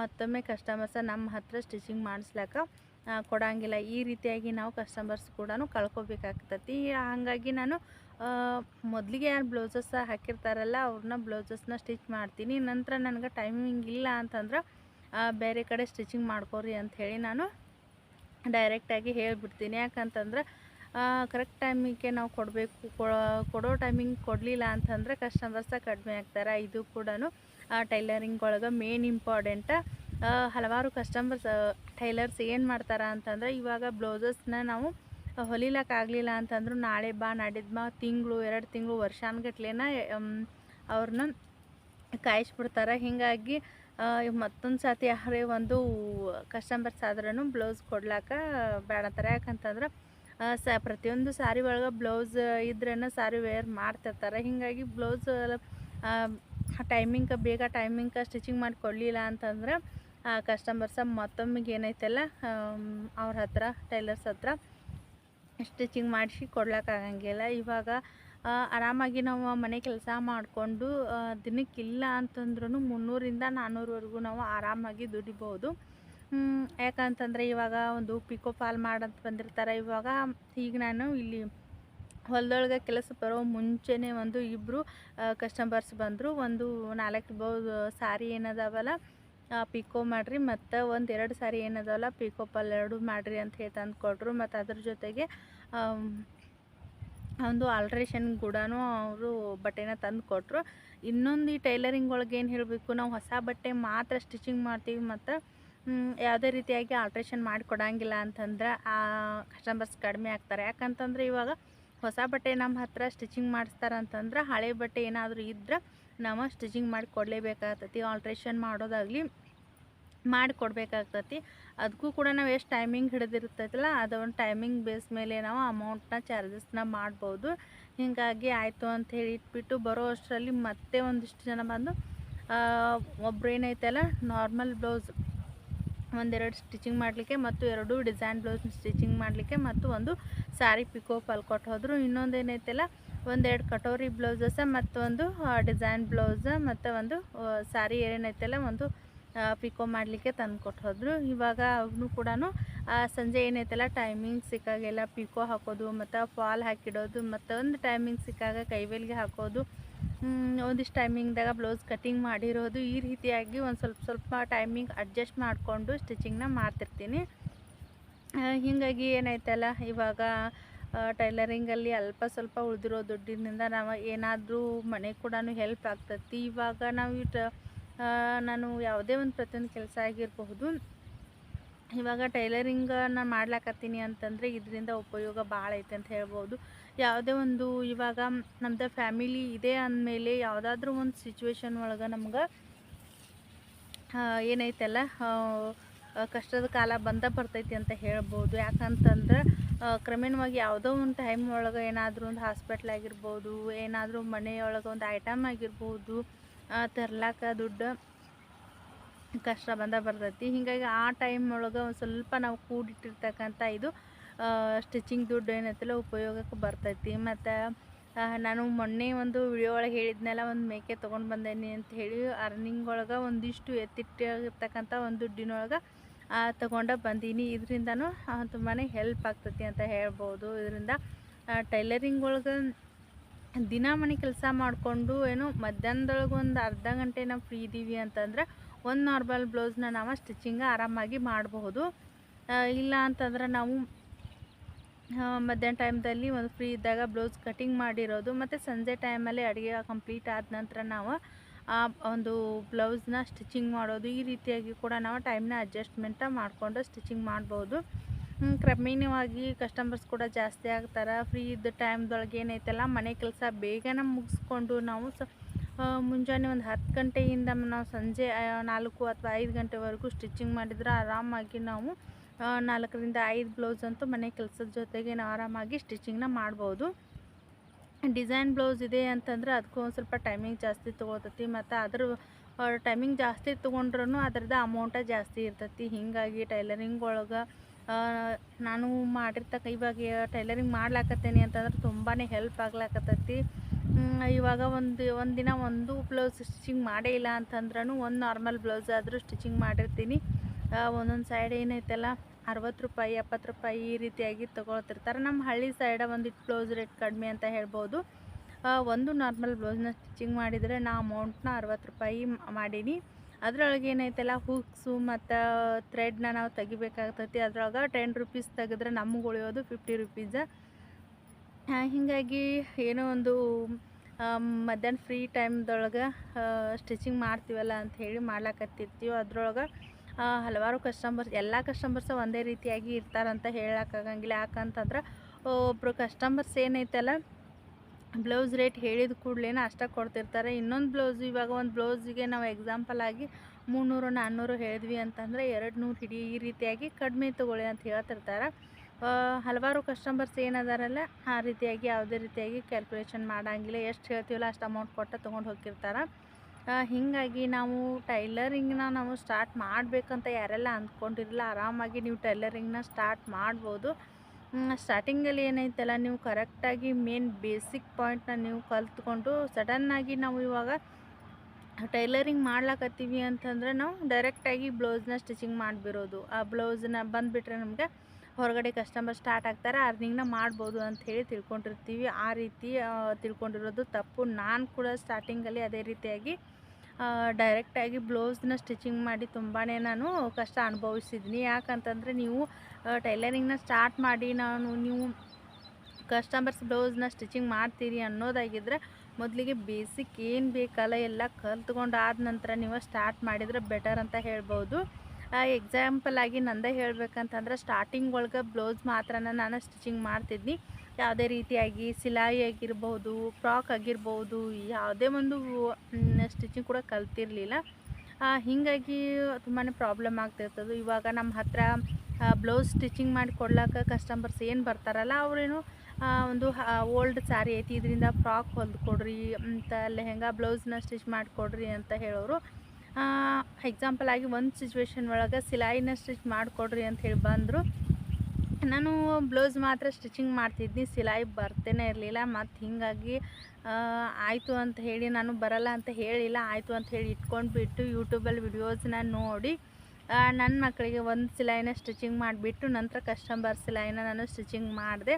ಮತ್ತೊಮ್ಮೆ ಕಸ್ಟಮರ್ಸ ನಮ್ಮ ಹತ್ರ ಸ್ಟಿಚಿಂಗ್ ಮಾಡಿಸ್ಲಾಕ ಕೊಡಂಗಿಲ್ಲ. ಈ ರೀತಿಯಾಗಿ ನಾವು ಕಸ್ಟಮರ್ಸ್ ಕೂಡ ಕಳ್ಕೊಬೇಕಾಗ್ತತಿ. ಹಾಗಾಗಿ ನಾನು ಮೊದಲಿಗೆ ಯಾರು ಬ್ಲೌಸಸ್ ಹಾಕಿರ್ತಾರಲ್ಲ ಅವ್ರನ್ನ ಬ್ಲೌಸಸ್ನ ಸ್ಟಿಚ್ ಮಾಡ್ತೀನಿ. ನಂತರ ನನಗೆ ಟೈಮಿಂಗ್ ಇಲ್ಲ ಅಂತಂದ್ರೆ ಬೇರೆ ಕಡೆ ಸ್ಟಿಚಿಂಗ್ ಮಾಡ್ಕೊರಿ ಅಂತ ಹೇಳಿ ನಾನು ಡೈರೆಕ್ಟಾಗಿ ಹೇಳಿಬಿಡ್ತೀನಿ. ಯಾಕಂತಂದ್ರೆ ಕರೆಕ್ಟ್ ಟೈಮಿಗೆ ನಾವು ಕೊಡಬೇಕು. ಕೊಡೋ ಟೈಮಿಂಗ್ ಕೊಡಲಿಲ್ಲ ಅಂತಂದರೆ ಕಸ್ಟಮರ್ಸ ಕಡಿಮೆ ಆಗ್ತಾರೆ. ಇದು ಕೂಡ ಟೈಲರಿಂಗ್ ಒಳಗೆ ಮೇನ್ ಇಂಪಾರ್ಟೆಂಟ ಹಲವಾರು ಕಸ್ಟಮರ್ಸ್ ಟೈಲರ್ಸ್ ಏನು ಮಾಡ್ತಾರ ಅಂತಂದ್ರೆ ಇವಾಗ ಬ್ಲೌಸಸ್ನ ನಾವು ಹೊಲಿಲಕ್ಕಾಗಲಿಲ್ಲ ಅಂತಂದ್ರು ನಾಳೆ ಬಾ ನಾಡಿದ್ದು ಬಾ, ತಿಂಗಳು, ಎರಡು ತಿಂಗಳು ವರ್ಷಾನ್ಗಟ್ಲೆನ ಅವ್ರನ್ನ ಕಾಯಿಸ್ಬಿಡ್ತಾರೆ. ಹೀಗಾಗಿ ಮತ್ತೊಂದು ಸತಿ ಯಾರೇ ಒಂದು ಕಸ್ಟಮರ್ಸ್ ಆದ್ರೂ ಬ್ಲೌಸ್ ಕೊಡ್ಲಾಕ ಬೇಡತ್ತಾರೆ ಯಾಕಂತಂದ್ರೆ ಸ, ಪ್ರತಿಯೊಂದು ಸಾರಿ ಒಳಗೆ ಬ್ಲೌಸ್ ಇದ್ರೇ ಸಾರಿ ವೇರ್ ಮಾಡ್ತಿರ್ತಾರೆ. ಹೀಗಾಗಿ ಬ್ಲೌಸ್ ಟೈಮಿಂಗ್ ಬೇಗ ಟೈಮಿಂಗ್ ಸ್ಟಿಚಿಂಗ್ ಮಾಡಿ ಕೊಡಲಿಲ್ಲ ಅಂತಂದ್ರೆ ಕಸ್ಟಮರ್ಸ ಮತ್ತೊಮ್ಮಿಗೆ ಏನೈತಲ್ಲ ಅವ್ರ ಹತ್ರ ಟೈಲರ್ಸ್ ಹತ್ರ ಸ್ಟಿಚಿಂಗ್ ಮಾಡಿಸಿ ಕೊಡ್ಲಿಕ್ಕಾಗಂಗಿಲ್ಲ ಇವಾಗ ಆರಾಮಾಗಿ ನಾವು ಮನೆ ಕೆಲಸ ಮಾಡಿಕೊಂಡು ದಿನಕ್ಕಿಲ್ಲ ಅಂತಂದ್ರೂ ಮುನ್ನೂರಿಂದ ನಾನ್ನೂರವರೆಗೂ ನಾವು ಆರಾಮಾಗಿ ದುಡಿಬೋದು. ಯಾಕಂತಂದರೆ ಇವಾಗ ಒಂದು ಪಿಕೋ ಫಾಲ್ ಮಾಡಂತ ಬಂದಿರ್ತಾರೆ. ಇವಾಗ ಈಗ ನಾನು ಇಲ್ಲಿ ಹೊಲದೊಳಗೆ ಕೆಲಸ ಬರೋ ಮುಂಚೆನೇ ಒಂದು ಇಬ್ಬರು ಕಸ್ಟಮರ್ಸ್ ಬಂದರು. ಒಂದು ನಾಲ್ಕು ಬೌ ಸಾರಿ ಏನದಾವಲ್ಲ ಪಿಕೋ ಮಾಡಿರಿ, ಮತ್ತು ಒಂದು ಎರಡು ಸಾರಿ ಏನದವಲ್ಲ ಪಿಕೋ ಪಾಲ್ ಎರಡು ಮಾಡಿರಿ ಅಂತ ಹೇಳಿ ತಂದು ಕೊಟ್ಟರು ಮತ್ತು ಅದ್ರ ಜೊತೆಗೆ ಒಂದು ಆಲ್ಟ್ರೇಷನ್ ಕೂಡ ಅವರು ಬಟ್ಟೆನ ತಂದು ಕೊಟ್ಟರು ಇನ್ನೊಂದು ಈ ಟೈಲರಿಂಗ್ ಒಳಗೆ ಏನು ಹೇಳಬೇಕು, ನಾವು ಹೊಸ ಬಟ್ಟೆ ಮಾತ್ರ ಸ್ಟಿಚಿಂಗ್ ಮಾಡ್ತೀವಿ, ಮತ್ತು ಯಾವುದೇ ರೀತಿಯಾಗಿ ಆಲ್ಟ್ರೇಷನ್ ಮಾಡಿಕೊಡಂಗಿಲ್ಲ ಅಂತಂದ್ರೆ, ಆ ಕಸ್ಟಮರ್ಸ್ ಕಡಿಮೆ ಆಗ್ತಾರೆ. ಯಾಕಂತಂದ್ರೆ ಇವಾಗ ಹೊಸ ಬಟ್ಟೆ ನಮ್ಮ ಹತ್ರ ಸ್ಟಿಚಿಂಗ್ ಮಾಡಿಸ್ತಾರಂತಂದ್ರೆ ಹಳೆ ಬಟ್ಟೆ ಏನಾದರೂ ಇದ್ರೆ ನಾವು ಸ್ಟಿಚಿಂಗ್ ಮಾಡಿ ಕೊಡಲೇಬೇಕಾಗ್ತೈತಿ. ಆಲ್ಟ್ರೇಷನ್ ಮಾಡೋದಾಗಲಿ ಮಾಡಿಕೊಡ್ಬೇಕಾಗ್ತತಿ. ಅದಕ್ಕೂ ಕೂಡ ನಾವು ಎಷ್ಟು ಟೈಮಿಂಗ್ ಹಿಡಿದಿರ್ತೈತಲ್ಲ ಅದು ಒಂದು ಟೈಮಿಂಗ್ ಬೇಸ್ ಮೇಲೆ ನಾವು ಅಮೌಂಟ್ನ ಚಾರ್ಜಸ್ನ ಮಾಡ್ಬೋದು. ಹೀಗಾಗಿ ಆಯಿತು ಅಂತ ಹೇಳಿ ಇಟ್ಬಿಟ್ಟು ಬರೋ ಅಷ್ಟರಲ್ಲಿ ಮತ್ತೆ ಒಂದಿಷ್ಟು ಜನ ಬಂದು ಒಬ್ರು ಏನೈತಲ್ಲ ನಾರ್ಮಲ್ ಬ್ಲೌಸ್ ಒಂದೆರಡು ಸ್ಟಿಚಿಂಗ್ ಮಾಡಲಿಕ್ಕೆ ಮತ್ತು ಎರಡು ಡಿಸೈನ್ ಬ್ಲೌಸ್ ಸ್ಟಿಚಿಂಗ್ ಮಾಡಲಿಕ್ಕೆ ಮತ್ತು ಒಂದು ಸಾರಿ ಪಿಕೋ ಪಾಲ್ ಕೊಟ್ಟು ಹೋದರು. ಇನ್ನೊಂದು ಏನೈತಲ್ಲ ಒಂದೆರಡು ಕಟೋರಿ ಬ್ಲೌಸಸ್ ಮತ್ತು ಒಂದು ಡಿಸೈನ್ ಬ್ಲೌಸ್ ಮತ್ತು ಒಂದು ಸ್ಯಾರಿ ಏನೈತಲ್ಲ ಒಂದು ಪಿಕೋ ಮಾಡಲಿಕ್ಕೆ ತಂದು ಕೊಟ್ಟು ಹೋದರು. ಇವಾಗ ಅವನು ಕೂಡ ಸಂಜೆ ಏನೈತಲ್ಲ ಟೈಮಿಂಗ್ ಸಿಕ್ಕಾಗೆಲ್ಲ ಪಿಕೋ ಹಾಕೋದು ಮತ್ತು ಫಾಲ್ ಹಾಕಿಡೋದು ಮತ್ತೊಂದು ಟೈಮಿಂಗ್ ಸಿಕ್ಕಾಗ ಕೈವೇಲಿಗೆ ಹಾಕೋದು ಒಂದಿಷ್ಟು ಟೈಮಿಂಗ್ದಾಗ ಬ್ಲೌಸ್ ಕಟ್ಟಿಂಗ್ ಮಾಡಿರೋದು ಈ ರೀತಿಯಾಗಿ ಒಂದು ಸ್ವಲ್ಪ ಸ್ವಲ್ಪ ಟೈಮಿಂಗ್ ಅಡ್ಜಸ್ಟ್ ಮಾಡಿಕೊಂಡು ಸ್ಟಿಚಿಂಗ್ನ ಮಾಡ್ತಿರ್ತೀನಿ. ಹೀಗಾಗಿ ಏನಾಯ್ತಲ್ಲ, ಇವಾಗ ಟೈಲರಿಂಗಲ್ಲಿ ಅಲ್ಪ ಸ್ವಲ್ಪ ಉಳಿದಿರೋ ದುಡ್ಡಿನಿಂದ ನಾವು ಏನಾದರೂ ಮನೆ ಕೂಡ ಹೆಲ್ಪ್ ಆಗ್ತೈತಿ. ಇವಾಗ ನಾವು ಇಟ್ ನಾನು ಯಾವುದೇ ಒಂದು ಪ್ರತಿಯೊಂದು ಕೆಲಸ ಆಗಿರಬಹುದು ಇವಾಗ ಟೈಲರಿಂಗನ್ನು ಮಾಡ್ಲಾಕತ್ತೀನಿ ಅಂತಂದರೆ ಇದರಿಂದ ಉಪಯೋಗ ಭಾಳ ಐತೆ ಅಂತ ಹೇಳ್ಬೋದು. ಯಾವುದೇ ಒಂದು ಇವಾಗ ನಮ್ಮದು ಫ್ಯಾಮಿಲಿ ಇದೆ ಅಂದಮೇಲೆ ಯಾವುದಾದ್ರೂ ಒಂದು ಸಿಚುವೇಶನ್ ಒಳಗೆ ನಮ್ಗೆ ಏನೈತಲ್ಲ ಕಷ್ಟದ ಕಾಲ ಬಂದ ಬರ್ತೈತಿ ಅಂತ ಹೇಳ್ಬೋದು. ಯಾಕಂತಂದ್ರೆ ಕ್ರಮೇಣವಾಗಿ ಯಾವುದೋ ಒಂದು ಟೈಮ್ ಒಳಗೆ ಏನಾದರೂ ಒಂದು ಹಾಸ್ಪಿಟ್ಲ್ ಆಗಿರ್ಬೋದು, ಏನಾದರೂ ಮನೆಯೊಳಗೆ ಒಂದು ಐಟಮ್ ಆಗಿರ್ಬೋದು ತರ್ಲಾಕ ದುಡ್ಡು ಕಷ್ಟ ಬಂದ ಬರ್ತೈತಿ. ಹೀಗಾಗಿ ಆ ಟೈಮ್ ಒಳಗೆ ಒಂದು ಸ್ವಲ್ಪ ನಾವು ಕೂಡಿಟ್ಟಿರ್ತಕ್ಕಂಥ ಇದು ಸ್ಟಿಚಿಂಗ್ ದುಡ್ಡು ಏನೈತಲ್ಲ ಉಪಯೋಗಕ್ಕೆ ಬರ್ತೈತಿ. ಮತ್ತು ನಾನು ಮೊನ್ನೆ ಒಂದು ವಿಡಿಯೋ ಒಳಗೆ ಹೇಳಿದ್ನೆಲ್ಲ, ಒಂದು ಮೇಕೆ ತೊಗೊಂಡು ಬಂದೇನಿ ಅಂತ ಹೇಳಿ ಅರ್ನಿಂಗ್ ಒಳಗೆ ಒಂದಿಷ್ಟು ಎತ್ತಿಟ್ಟಿರ್ತಕ್ಕಂಥ ಒಂದು ದುಡ್ಡಿನೊಳಗೆ ತೊಗೊಂಡ ಬಂದೀನಿ. ಇದರಿಂದನೂ ತುಂಬಾ ಹೆಲ್ಪ್ ಆಗ್ತೈತಿ ಅಂತ ಹೇಳ್ಬೋದು. ಇದರಿಂದ ಟೈಲರಿಂಗ್ ಒಳಗೆ ದಿನ ಮನೆ ಕೆಲಸ ಮಾಡಿಕೊಂಡು, ಏನು ಮಧ್ಯಾಹ್ನದೊಳಗೆ ಒಂದು ಅರ್ಧ ಗಂಟೆ ನಾವು ಫ್ರೀ ಇದ್ದೀವಿ ಅಂತಂದ್ರೆ ಒಂದು ನಾರ್ಮಲ್ ಬ್ಲೌಸ್ನ ನಾವು ಸ್ಟಿಚಿಂಗ್ ಆರಾಮಾಗಿ ಮಾಡಬಹುದು. ಇಲ್ಲ ಅಂತಂದ್ರೆ ನಾವು ಮಧ್ಯಾಹ್ನ ಟೈಮ್ದಲ್ಲಿ ಒಂದು ಫ್ರೀ ಇದ್ದಾಗ ಬ್ಲೌಸ್ ಕಟಿಂಗ್ ಮಾಡಿರೋದು, ಮತ್ತು ಸಂಜೆ ಟೈಮಲ್ಲಿ ಅಡುಗೆ ಕಂಪ್ಲೀಟ್ ಆದ ನಂತರ ನಾವು, ಆ, ಒಂದು ಬ್ಲೌಸ್ನ ಸ್ಟಿಚಿಂಗ್ ಮಾಡೋದು, ಈ ರೀತಿಯಾಗಿ ಕೂಡ ನಾವು ಟೈಮ್ನ ಅಡ್ಜಸ್ಟ್ಮೆಂಟ ಮಾಡಿಕೊಂಡು ಸ್ಟಿಚಿಂಗ್ ಮಾಡ್ಬೋದು ಕ್ರಮೇಣವಾಗಿ ಕಸ್ಟಮರ್ಸ್ ಕೂಡ ಜಾಸ್ತಿ ಆಗ್ತಾರೆ, ಫ್ರೀ ಇದ್ದ ಟೈಮ್ದೊಳಗೆ ಏನೈತಲ್ಲ, ಮನೆ ಕೆಲಸ ಬೇಗನೆ ಮುಗಿಸ್ಕೊಂಡು ನಾವು ಸ ಮುಂಜಾನೆ ಒಂದು ಹತ್ತು ಗಂಟೆಯಿಂದ ನಾವು ಸಂಜೆ ನಾಲ್ಕು ಅಥವಾ ಐದು ಗಂಟೆವರೆಗೂ ಸ್ಟಿಚಿಂಗ್ ಮಾಡಿದ್ರೆ ಆರಾಮಾಗಿ ನಾವು ನಾಲ್ಕರಿಂದ ಐದು ಬ್ಲೌಸ್ ಅಂತೂ ಮನೆ ಕೆಲಸದ ಜೊತೆಗೆ ನಾವು ಆರಾಮಾಗಿ ಸ್ಟಿಚಿಂಗ್ನ ಮಾಡ್ಬೋದು. ಡಿಸೈನ್ ಬ್ಲೌಸ್ ಇದೆ ಅಂತಂದ್ರೆ ಅದಕ್ಕೂ ಒಂದು ಸ್ವಲ್ಪ ಟೈಮಿಂಗ್ ಜಾಸ್ತಿ ತೊಗೋತತಿ ಮತ್ತು ಅದ್ರ ಟೈಮಿಂಗ್ ಜಾಸ್ತಿ ತೊಗೊಂಡ್ರೂ ಅದ್ರದ್ದು ಅಮೌಂಟ ಜಾಸ್ತಿ ಇರ್ತೈತಿ. ಹೀಗಾಗಿ ಟೈಲರಿಂಗ್ ಒಳಗೆ ನಾನು ಮಾಡಿರ್ತಕ್ಕ ಇವಾಗ ಟೈಲರಿಂಗ್ ಮಾಡ್ಲಾಕತ್ತೇನೆ ಅಂತಂದ್ರೆ ತುಂಬಾ ಹೆಲ್ಪ್ ಆಗ್ಲಾಕತ್ತೈತಿ. ಇವಾಗ ಒಂದು ಒಂದು ದಿನ ಒಂದು ಬ್ಲೌಸ್ ಸ್ಟಿಚಿಂಗ್ ಮಾಡೇ ಇಲ್ಲ ಅಂತಂದ್ರೂ ಒಂದು ನಾರ್ಮಲ್ ಬ್ಲೌಸ್ ಆದರೂ ಸ್ಟಿಚಿಂಗ್ ಮಾಡಿರ್ತೀನಿ. ಒಂದೊಂದು ಸೈಡ್ ಏನೈತಲ್ಲ, ಅರವತ್ತು ರೂಪಾಯಿ, ಎಪ್ಪತ್ತು ರೂಪಾಯಿ ಈ ರೀತಿಯಾಗಿ ತೊಗೊಳ್ತಿರ್ತಾರೆ. ನಮ್ಮ ಹಳ್ಳಿ ಸೈಡ ಒಂದಿಟ್ಟು ಬ್ಲೌಸ್ ರೇಟ್ ಕಡಿಮೆ ಅಂತ ಹೇಳ್ಬೋದು. ಒಂದು ನಾರ್ಮಲ್ ಬ್ಲೌಸ್ನ ಸ್ಟಿಚಿಂಗ್ ಮಾಡಿದರೆ ನಾ ಅಮೌಂಟ್ನ ಅರವತ್ತು ರೂಪಾಯಿ ಮಾಡೀನಿ. ಅದರೊಳಗೆ ಏನೈತಲ್ಲ ಹುಕ್ಸು ಮತ್ತು ಥ್ರೆಡ್ನ ನಾವು ತೆಗಿಬೇಕಾಗ್ತೈತಿ. ಅದ್ರೊಳಗೆ ಟೆನ್ ರುಪೀಸ್ ತೆಗೆದ್ರೆ ನಮಗೆ ಉಳಿಯೋದು ಫಿಫ್ಟಿ ರುಪೀಸ ಹೀಗಾಗಿ ಏನೋ ಒಂದು ಮಧ್ಯಾಹ್ನ ಫ್ರೀ ಟೈಮ್ದೊಳಗೆ ಸ್ಟಿಚಿಂಗ್ ಮಾಡ್ತೀವಲ್ಲ ಅಂತ ಹೇಳಿ ಮಾಡ್ಲಾಕತ್ತಿರ್ತೀವಿ ಅದ್ರೊಳಗೆ ಹಲವಾರು ಕಸ್ಟಮರ್ಸ್ ಎಲ್ಲ ಕಸ್ಟಮರ್ಸ ಒಂದೇ ರೀತಿಯಾಗಿ ಇರ್ತಾರಂತ ಹೇಳೋಕ್ಕಾಗಂಗಿಲ್ಲ ಯಾಕಂತಂದ್ರೆ ಒಬ್ಬರು ಕಸ್ಟಮರ್ಸ್ ಏನೈತಲ್ಲ ಬ್ಲೌಸ್ ರೇಟ್ ಹೇಳಿದ ಕೂಡಲೇ ಅಷ್ಟೇ ಕೊಡ್ತಿರ್ತಾರೆ. ಇನ್ನೊಂದು ಬ್ಲೌಸ್ ಇವಾಗ ಒಂದು ಬ್ಲೌಸಿಗೆ ನಾವು ಎಕ್ಸಾಂಪಲ್ ಆಗಿ ಮುನ್ನೂರು ನಾನ್ನೂರು ಹೇಳಿದ್ವಿ ಅಂತಂದರೆ ಎರಡು ನೂರು ಹಿಡಿ ಈ ರೀತಿಯಾಗಿ ಕಡಿಮೆ ತೊಗೊಳ್ಳಿ ಅಂತ ಹೇಳ್ತಿರ್ತಾರೆ. ಹಲವಾರು ಕಸ್ಟಮರ್ಸ್ ಏನದಾರಲ್ಲ, ಆ ರೀತಿಯಾಗಿ ಯಾವುದೇ ರೀತಿಯಾಗಿ ಕ್ಯಾಲ್ಕುಲೇಷನ್ ಮಾಡಂಗಿಲ್ಲ, ಎಷ್ಟು ಹೇಳ್ತೀವಲ್ಲ ಅಷ್ಟು ಅಮೌಂಟ್ ಕೊಟ್ಟು ತೊಗೊಂಡು ಹೋಗಿರ್ತಾರೆ. ಹೀಗಾಗಿ ನಾವು ಟೈಲರಿಂಗ್ನ ನಾವು ಸ್ಟಾರ್ಟ್ ಮಾಡಬೇಕಂತ ಯಾರೆಲ್ಲ ಅಂದ್ಕೊಂಡಿರಲಿಲ್ಲ ಆರಾಮಾಗಿ ನೀವು ಟೈಲರಿಂಗ್ನ ಸ್ಟಾರ್ಟ್ ಮಾಡ್ಬೋದು. ಸ್ಟಾರ್ಟಿಂಗಲ್ಲಿ ಏನೈತಲ್ಲ, ನೀವು ಕರೆಕ್ಟಾಗಿ ಮೇನ್ ಬೇಸಿಕ್ ಪಾಯಿಂಟ್ನ ನೀವು ಕಲ್ತ್ಕೊಂಡು ಸಡನ್ನಾಗಿ ನಾವು ಇವಾಗ ಟೈಲರಿಂಗ್ ಮಾಡ್ಲಾಕತ್ತೀವಿ ಅಂತಂದ್ರೆ ನಾವು ಡೈರೆಕ್ಟಾಗಿ ಬ್ಲೌಸ್ನ ಸ್ಟಿಚಿಂಗ್ ಮಾಡಿಬಿರೋದು. ಆ ಬ್ಲೌಸ್ನ ಬಂದುಬಿಟ್ರೆ ನಮಗೆ ಹೊರಗಡೆ ಕಸ್ಟಮರ್ ಸ್ಟಾರ್ಟ್ ಆಗ್ತಾರೆ ಅರ್ನಿಂಗ್ನ ಮಾಡ್ಬೋದು ಅಂತ ಹೇಳಿ ತಿಳ್ಕೊಂಡಿರ್ತೀವಿ. ಆ ರೀತಿ ತಿಳ್ಕೊಂಡಿರೋದು ತಪ್ಪು. ನಾನು ಕೂಡ ಸ್ಟಾರ್ಟಿಂಗಲ್ಲಿ ಅದೇ ರೀತಿಯಾಗಿ ಡೈರೆಕ್ಟಾಗಿ ಬ್ಲೌಸ್ನ ಸ್ಟಿಚಿಂಗ್ ಮಾಡಿ ತುಂಬಾ ನಾನು ಕಷ್ಟ ಅನುಭವಿಸಿದ್ದೀನಿ ಯಾಕಂತಂದರೆ ನೀವು ಟೈಲರಿಂಗ್ನ ಸ್ಟಾರ್ಟ್ ಮಾಡಿ ನಾನು, ನೀವು ಕಸ್ಟಮರ್ಸ್ ಬ್ಲೌಸ್ನ ಸ್ಟಿಚಿಂಗ್ ಮಾಡ್ತೀರಿ ಅನ್ನೋದಾಗಿದ್ದರೆ ಮೊದಲಿಗೆ ಬೇಸಿಕ್ ಏನು ಬೇಕಲ್ಲ, ಎಲ್ಲ ಕಲ್ತ್ಕೊಂಡು ಆದ ನಂತರ ನೀವು ಸ್ಟಾರ್ಟ್ ಮಾಡಿದರೆ ಬೆಟರ್ ಅಂತ ಹೇಳ್ಬೋದು. ಎಕ್ಸಾಂಪಲ್ ಆಗಿ ನಂದೇ ಹೇಳಬೇಕಂತಂದ್ರೆ ಸ್ಟಾರ್ಟಿಂಗ್ ಒಳಗೆ ಬ್ಲೌಸ್ ಮಾತ್ರ ನಾನು ಸ್ಟಿಚಿಂಗ್ ಮಾಡ್ತಿದ್ನಿ. ಯಾವುದೇ ರೀತಿಯಾಗಿ ಸಿಲಾಯಿ ಆಗಿರ್ಬೋದು ಫ್ರಾಕ್ ಆಗಿರ್ಬೋದು, ಯಾವುದೇ ಒಂದು ಸ್ಟಿಚಿಂಗ್ ಕೂಡ ಕಲ್ತಿರಲಿಲ್ಲ. ಹೀಗಾಗಿ ತುಂಬಾ ಪ್ರಾಬ್ಲಮ್ ಆಗ್ತಿರ್ತದೆ. ಇವಾಗ ನಮ್ಮ ಹತ್ರ ಬ್ಲೌಸ್ ಸ್ಟಿಚಿಂಗ್ ಮಾಡಿ ಕೊಡ್ಲಾಕ ಕಸ್ಟಮರ್ಸ್ ಏನು ಬರ್ತಾರಲ್ಲ, ಅವರೇನು ಒಂದು ಓಲ್ಡ್ ಸ್ಯಾರಿ ಐತಿ, ಇದರಿಂದ ಫ್ರಾಕ್ ಹೊಲ್ದು ಕೊಡ್ರಿ ಅಂತ ಲೆಹೆಂಗಾ ಬ್ಲೌಸ್ನ ಸ್ಟಿಚ್ ಮಾಡಿಕೊಡ್ರಿ ಅಂತ ಹೇಳೋರು. ಎಕ್ಸಾಂಪಲ್ ಆಗಿ ಒಂದು ಸಿಚುವೇಶನ್ ಒಳಗೆ ಸಿಲಾಯಿನ ಸ್ಟಿಚ್ ಮಾಡಿಕೊಡ್ರಿ ಅಂತ ಹೇಳಿ ಬಂದರು. ನಾನು ಬ್ಲೌಸ್ ಮಾತ್ರ ಸ್ಟಿಚಿಂಗ್ ಮಾಡ್ತಿದ್ನಿ ಸಿಲಾಯಿ ಬರ್ತೇನೆ ಇರಲಿಲ್ಲ, ಮತ್ತು ಹೀಗಾಗಿ ಆಯಿತು ಅಂತ ಹೇಳಿ ನಾನು ಬರಲ್ಲ ಅಂತ ಹೇಳಿಲ್ಲ, ಆಯಿತು ಅಂತ ಹೇಳಿ ಇಟ್ಕೊಂಡು ಬಿಟ್ಟು ಯೂಟ್ಯೂಬಲ್ಲಿ ವಿಡಿಯೋಸ್ನ ನೋಡಿ ನನ್ನ ಮಕ್ಕಳಿಗೆ ಒಂದು ಸಿಲಾಯಿನ ಸ್ಟಿಚಿಂಗ್ ಮಾಡಿಬಿಟ್ಟು ನಂತರ ಕಸ್ಟಮರ್ ಸಿಲಾಯಿನ ನಾನು ಸ್ಟಿಚಿಂಗ್ ಮಾಡಿದೆ.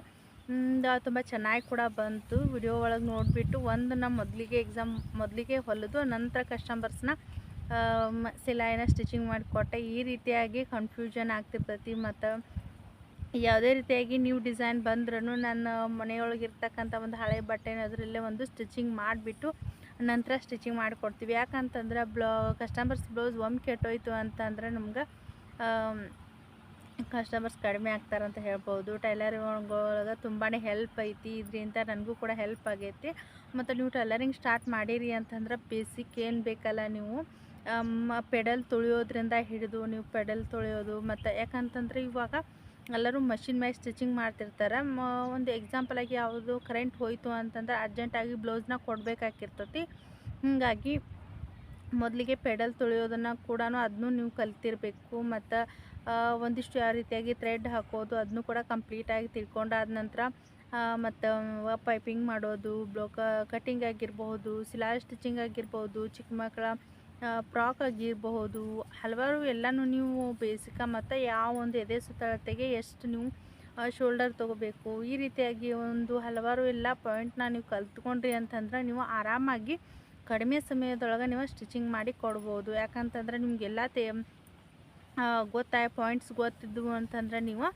ತುಂಬ ಚೆನ್ನಾಗಿ ಕೂಡ ಬಂತು. ವಿಡಿಯೋ ಒಳಗೆ ನೋಡಿಬಿಟ್ಟು ಒಂದು ನಮ್ಮ ಮೊದಲಿಗೆ ಎಕ್ಸಾಮ್ ಮೊದಲಿಗೆ ಹೊಲಿದು, ನಂತರ ಕಸ್ಟಮರ್ಸ್ನ ಸಿಲಾಯಿನ ಸ್ಟಿಚಿಂಗ್ ಮಾಡಿಕೊಟ್ಟೆ. ಈ ರೀತಿಯಾಗಿ ಕನ್ಫ್ಯೂಷನ್ ಆಗ್ತಿರ್ತೈತಿ ಮತ್ತು. ಯಾವುದೇ ರೀತಿಯಾಗಿ ನ್ಯೂ ಡಿಸೈನ್ ಬಂದ್ರೂ ನನ್ನ ಮನೆಯೊಳಗೆ ಇರ್ತಕ್ಕಂಥ ಒಂದು ಹಳೆ ಬಟ್ಟೆನ ಅದರಲ್ಲೇ ಒಂದು ಸ್ಟಿಚಿಂಗ್ ಮಾಡಿಬಿಟ್ಟು ನಂತರ ಸ್ಟಿಚಿಂಗ್ ಮಾಡಿಕೊಡ್ತೀವಿ. ಯಾಕಂತಂದ್ರೆ ಬ್ಲೌ ಕಸ್ಟಮರ್ಸ್ ಬ್ಲೌಸ್ ಒಮ್ಮೆ ಕೆಟ್ಟೋಯ್ತು ಅಂತಂದ್ರೆ ನಮ್ಗೆ ಕಸ್ಟಮರ್ಸ್ ಕಡಿಮೆ ಆಗ್ತಾರಂತ ಹೇಳ್ಬೋದು. ಟೈಲರಿಂಗ್ ಒಳಗೆ ತುಂಬಾ ಹೆಲ್ಪ್ ಐತಿ. ಇದರಿಂದ ನನಗೂ ಕೂಡ ಹೆಲ್ಪ್ ಆಗೈತಿ. ಮತ್ತು ನೀವು ಟೈಲರಿಂಗ್ ಸ್ಟಾರ್ಟ್ ಮಾಡಿರಿ ಅಂತಂದ್ರೆ ಬೇಸಿಕ್ ಏನು ಬೇಕಲ್ಲ ನೀವು. ಪೆಡಲ್ ತುಳಿಯೋದ್ರಿಂದ ಹಿಡಿದು ನೀವು ಪೆಡಲ್ ತುಳಿಯೋದು ಮತ್ತು ಯಾಕಂತಂದ್ರೆ ಇವಾಗ ಎಲ್ಲರೂ ಮಷಿನ್ ಮೇಲೆ ಸ್ಟಿಚಿಂಗ್ ಮಾಡ್ತಿರ್ತಾರೆ. ಮ, ಒಂದು ಎಕ್ಸಾಂಪಲ್ ಆಗಿ ಯಾವುದು ಕರೆಂಟ್ ಹೋಯಿತು ಅಂತಂದ್ರೆ ಅರ್ಜೆಂಟಾಗಿ ಬ್ಲೌಸ್ನ ಕೊಡಬೇಕಾಗಿರ್ತತಿ. ಹೀಗಾಗಿ ಮೊದಲಿಗೆ ಪೆಡಲ್ ತುಳಿಯೋದನ್ನು ಕೂಡ ಅದನ್ನು ನೀವು ಕಲ್ತಿರಬೇಕು. ಮತ್ತು ಒಂದಿಷ್ಟು ಯಾವ ರೀತಿಯಾಗಿ ಥ್ರೆಡ್ ಹಾಕೋದು ಅದನ್ನು ಕೂಡ ಕಂಪ್ಲೀಟಾಗಿ ತಿಳ್ಕೊಂಡಾದ ನಂತರ ಮತ್ತು ಪೈಪಿಂಗ್ ಮಾಡೋದು ಬ್ಲೋ ಕಟಿಂಗ್ ಆಗಿರ್ಬೋದು ಸಿಲಾಯ್ ಸ್ಟಿಚಿಂಗ್ ಆಗಿರ್ಬೋದು ಚಿಕ್ಕ ಮಕ್ಕಳ ಫ್ರಾಕ್ ಆಗಿರಬಹುದು, ಹಲವಾರು ಎಲ್ಲನೂ ನೀವು ಬೇಸಿಕ ಮತ್ತು ಯಾವ ಒಂದು ಎದೆ ಸುತ್ತಳತೆಗೆ ಎಷ್ಟು ನೀವು ಶೋಲ್ಡರ್ ತೊಗೋಬೇಕು. ಈ ರೀತಿಯಾಗಿ ಒಂದು ಹಲವಾರು ಎಲ್ಲ ಪಾಯಿಂಟ್ನ ನೀವು ಕಲ್ತ್ಕೊಂಡ್ರಿ ಅಂತಂದ್ರೆ ನೀವು ಆರಾಮಾಗಿ ಕಡಿಮೆ ಸಮಯದೊಳಗೆ ನೀವು ಸ್ಟಿಚಿಂಗ್ ಮಾಡಿ ಕೊಡ್ಬೋದು. ಯಾಕಂತಂದ್ರೆ ನಿಮಗೆಲ್ಲ ತೇ ಗೊತ್ತಾಯ ಪಾಯಿಂಟ್ಸ್ ಗೊತ್ತಿದ್ವು ಅಂತಂದ್ರೆ ನೀವು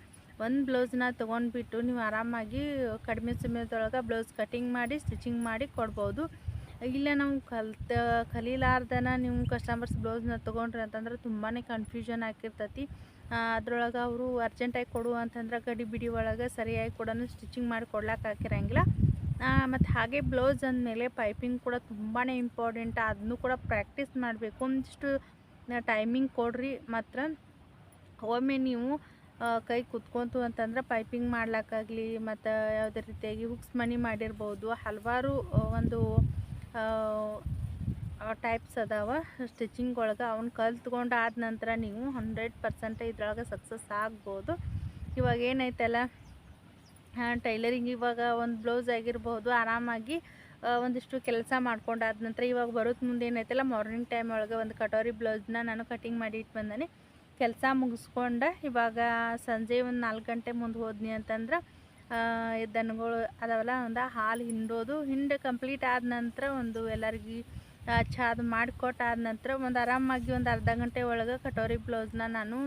ಒಂದು ಬ್ಲೌಸ್ನ ತೊಗೊಂಡ್ಬಿಟ್ಟು ನೀವು ಆರಾಮಾಗಿ ಕಡಿಮೆ ಸಮಯದೊಳಗೆ ಬ್ಲೌಸ್ ಕಟಿಂಗ್ ಮಾಡಿ ಸ್ಟಿಚಿಂಗ್ ಮಾಡಿ ಕೊಡ್ಬೋದು. ಇಲ್ಲ, ನಾವು ಕಲ್ತ, ಕಲೀಲಾರ್ದನ ನೀವು ಕಸ್ಟಮರ್ಸ್ ಬ್ಲೌಸ್ನ ತೊಗೊಂಡ್ರಿ ಅಂತಂದ್ರೆ ತುಂಬಾ ಕನ್ಫ್ಯೂಷನ್ ಆಗಿರ್ತೈತಿ. ಅದ್ರೊಳಗೆ ಅವರು ಅರ್ಜೆಂಟಾಗಿ ಕೊಡು ಅಂತಂದ್ರೆ ಗಡಿ ಬಿಡಿ ಒಳಗೆ ಸರಿಯಾಗಿ ಕೂಡ ಸ್ಟಿಚಿಂಗ್ ಮಾಡಿ ಕೊಡ್ಲಾಕ ಹಾಕಿರಂಗಿಲ್ಲ. ಮತ್ತು ಹಾಗೆ ಬ್ಲೌಸ್ ಅಂದಮೇಲೆ ಪೈಪಿಂಗ್ ಕೂಡ ತುಂಬಾ ಇಂಪಾರ್ಟೆಂಟ್ ಅದನ್ನು ಕೂಡ ಪ್ರಾಕ್ಟೀಸ್ ಮಾಡಬೇಕು. ಒಂದಿಷ್ಟು ಟೈಮಿಂಗ್ ಕೊಡ್ರಿ. ಮಾತ್ರ ಒಮ್ಮೆ ನೀವು ಕೈ ಕುತ್ಕೊಂತು ಅಂತಂದ್ರೆ ಪೈಪಿಂಗ್ ಮಾಡ್ಲಿಕ್ಕಾಗಲಿ ಮತ್ತು ಯಾವುದೇ ರೀತಿಯಾಗಿ ಹುಕ್ಸ್ ಮನಿ ಮಾಡಿರ್ಬೋದು. ಹಲವಾರು ಒಂದು ಟೈಪ್ಸ್ ಅದಾವ. ಸ್ಟಿಚಿಂಗ್ ಒಳಗೆ ಅವ್ನ ಕಲ್ತ್ಕೊಂಡು ಆದ ನಂತರ ನೀವು ಹಂಡ್ರೆಡ್ ಪರ್ಸೆಂಟ್ ಇದ್ರೊಳಗೆ ಸಕ್ಸಸ್ ಆಗ್ಬೋದು. ಇವಾಗ ಏನೈತಲ್ಲ ಟೈಲರಿಂಗ್ ಇವಾಗ ಒಂದು ಬ್ಲೌಸ್ ಆಗಿರ್ಬೋದು, ಆರಾಮಾಗಿ ಒಂದಿಷ್ಟು ಕೆಲಸ ಮಾಡ್ಕೊಂಡಾದ ನಂತರ ಇವಾಗ ಬರೋದು ಮುಂದೆ ಏನೈತಲ್ಲ ಮಾರ್ನಿಂಗ್ ಟೈಮ್ ಒಳಗೆ ಒಂದು ಕಟೋರಿ ಬ್ಲೌಸ್ನ ನಾನು ಕಟಿಂಗ್ ಮಾಡಿ ಇಟ್ಟು ಬಂದಾನೆ. ಕೆಲಸ ಮುಗಿಸ್ಕೊಂಡು ಇವಾಗ ಸಂಜೆ ಒಂದು ನಾಲ್ಕು ಗಂಟೆ ಮುಂದೆ ಹೋದ್ನಿ ಅಂತಂದ್ರೆ ದನಗಳು ಅದಾವಲ್ಲ, ಒಂದು ಹಾಲು ಹಿಂಡೋದು, ಹಿಂಡು ಕಂಪ್ಲೀಟ್ ಆದ ನಂತರ ಒಂದು ಎಲ್ಲರಿಗೆ ಚಾದ್ ಮಾಡಿಕೊಟ್ಟಾದ ನಂತರ ಒಂದು ಆರಾಮಾಗಿ ಒಂದು ಅರ್ಧ ಗಂಟೆ ಒಳಗೆ ಕಟೋರಿ ಬ್ಲೌಸ್ನ ನಾನು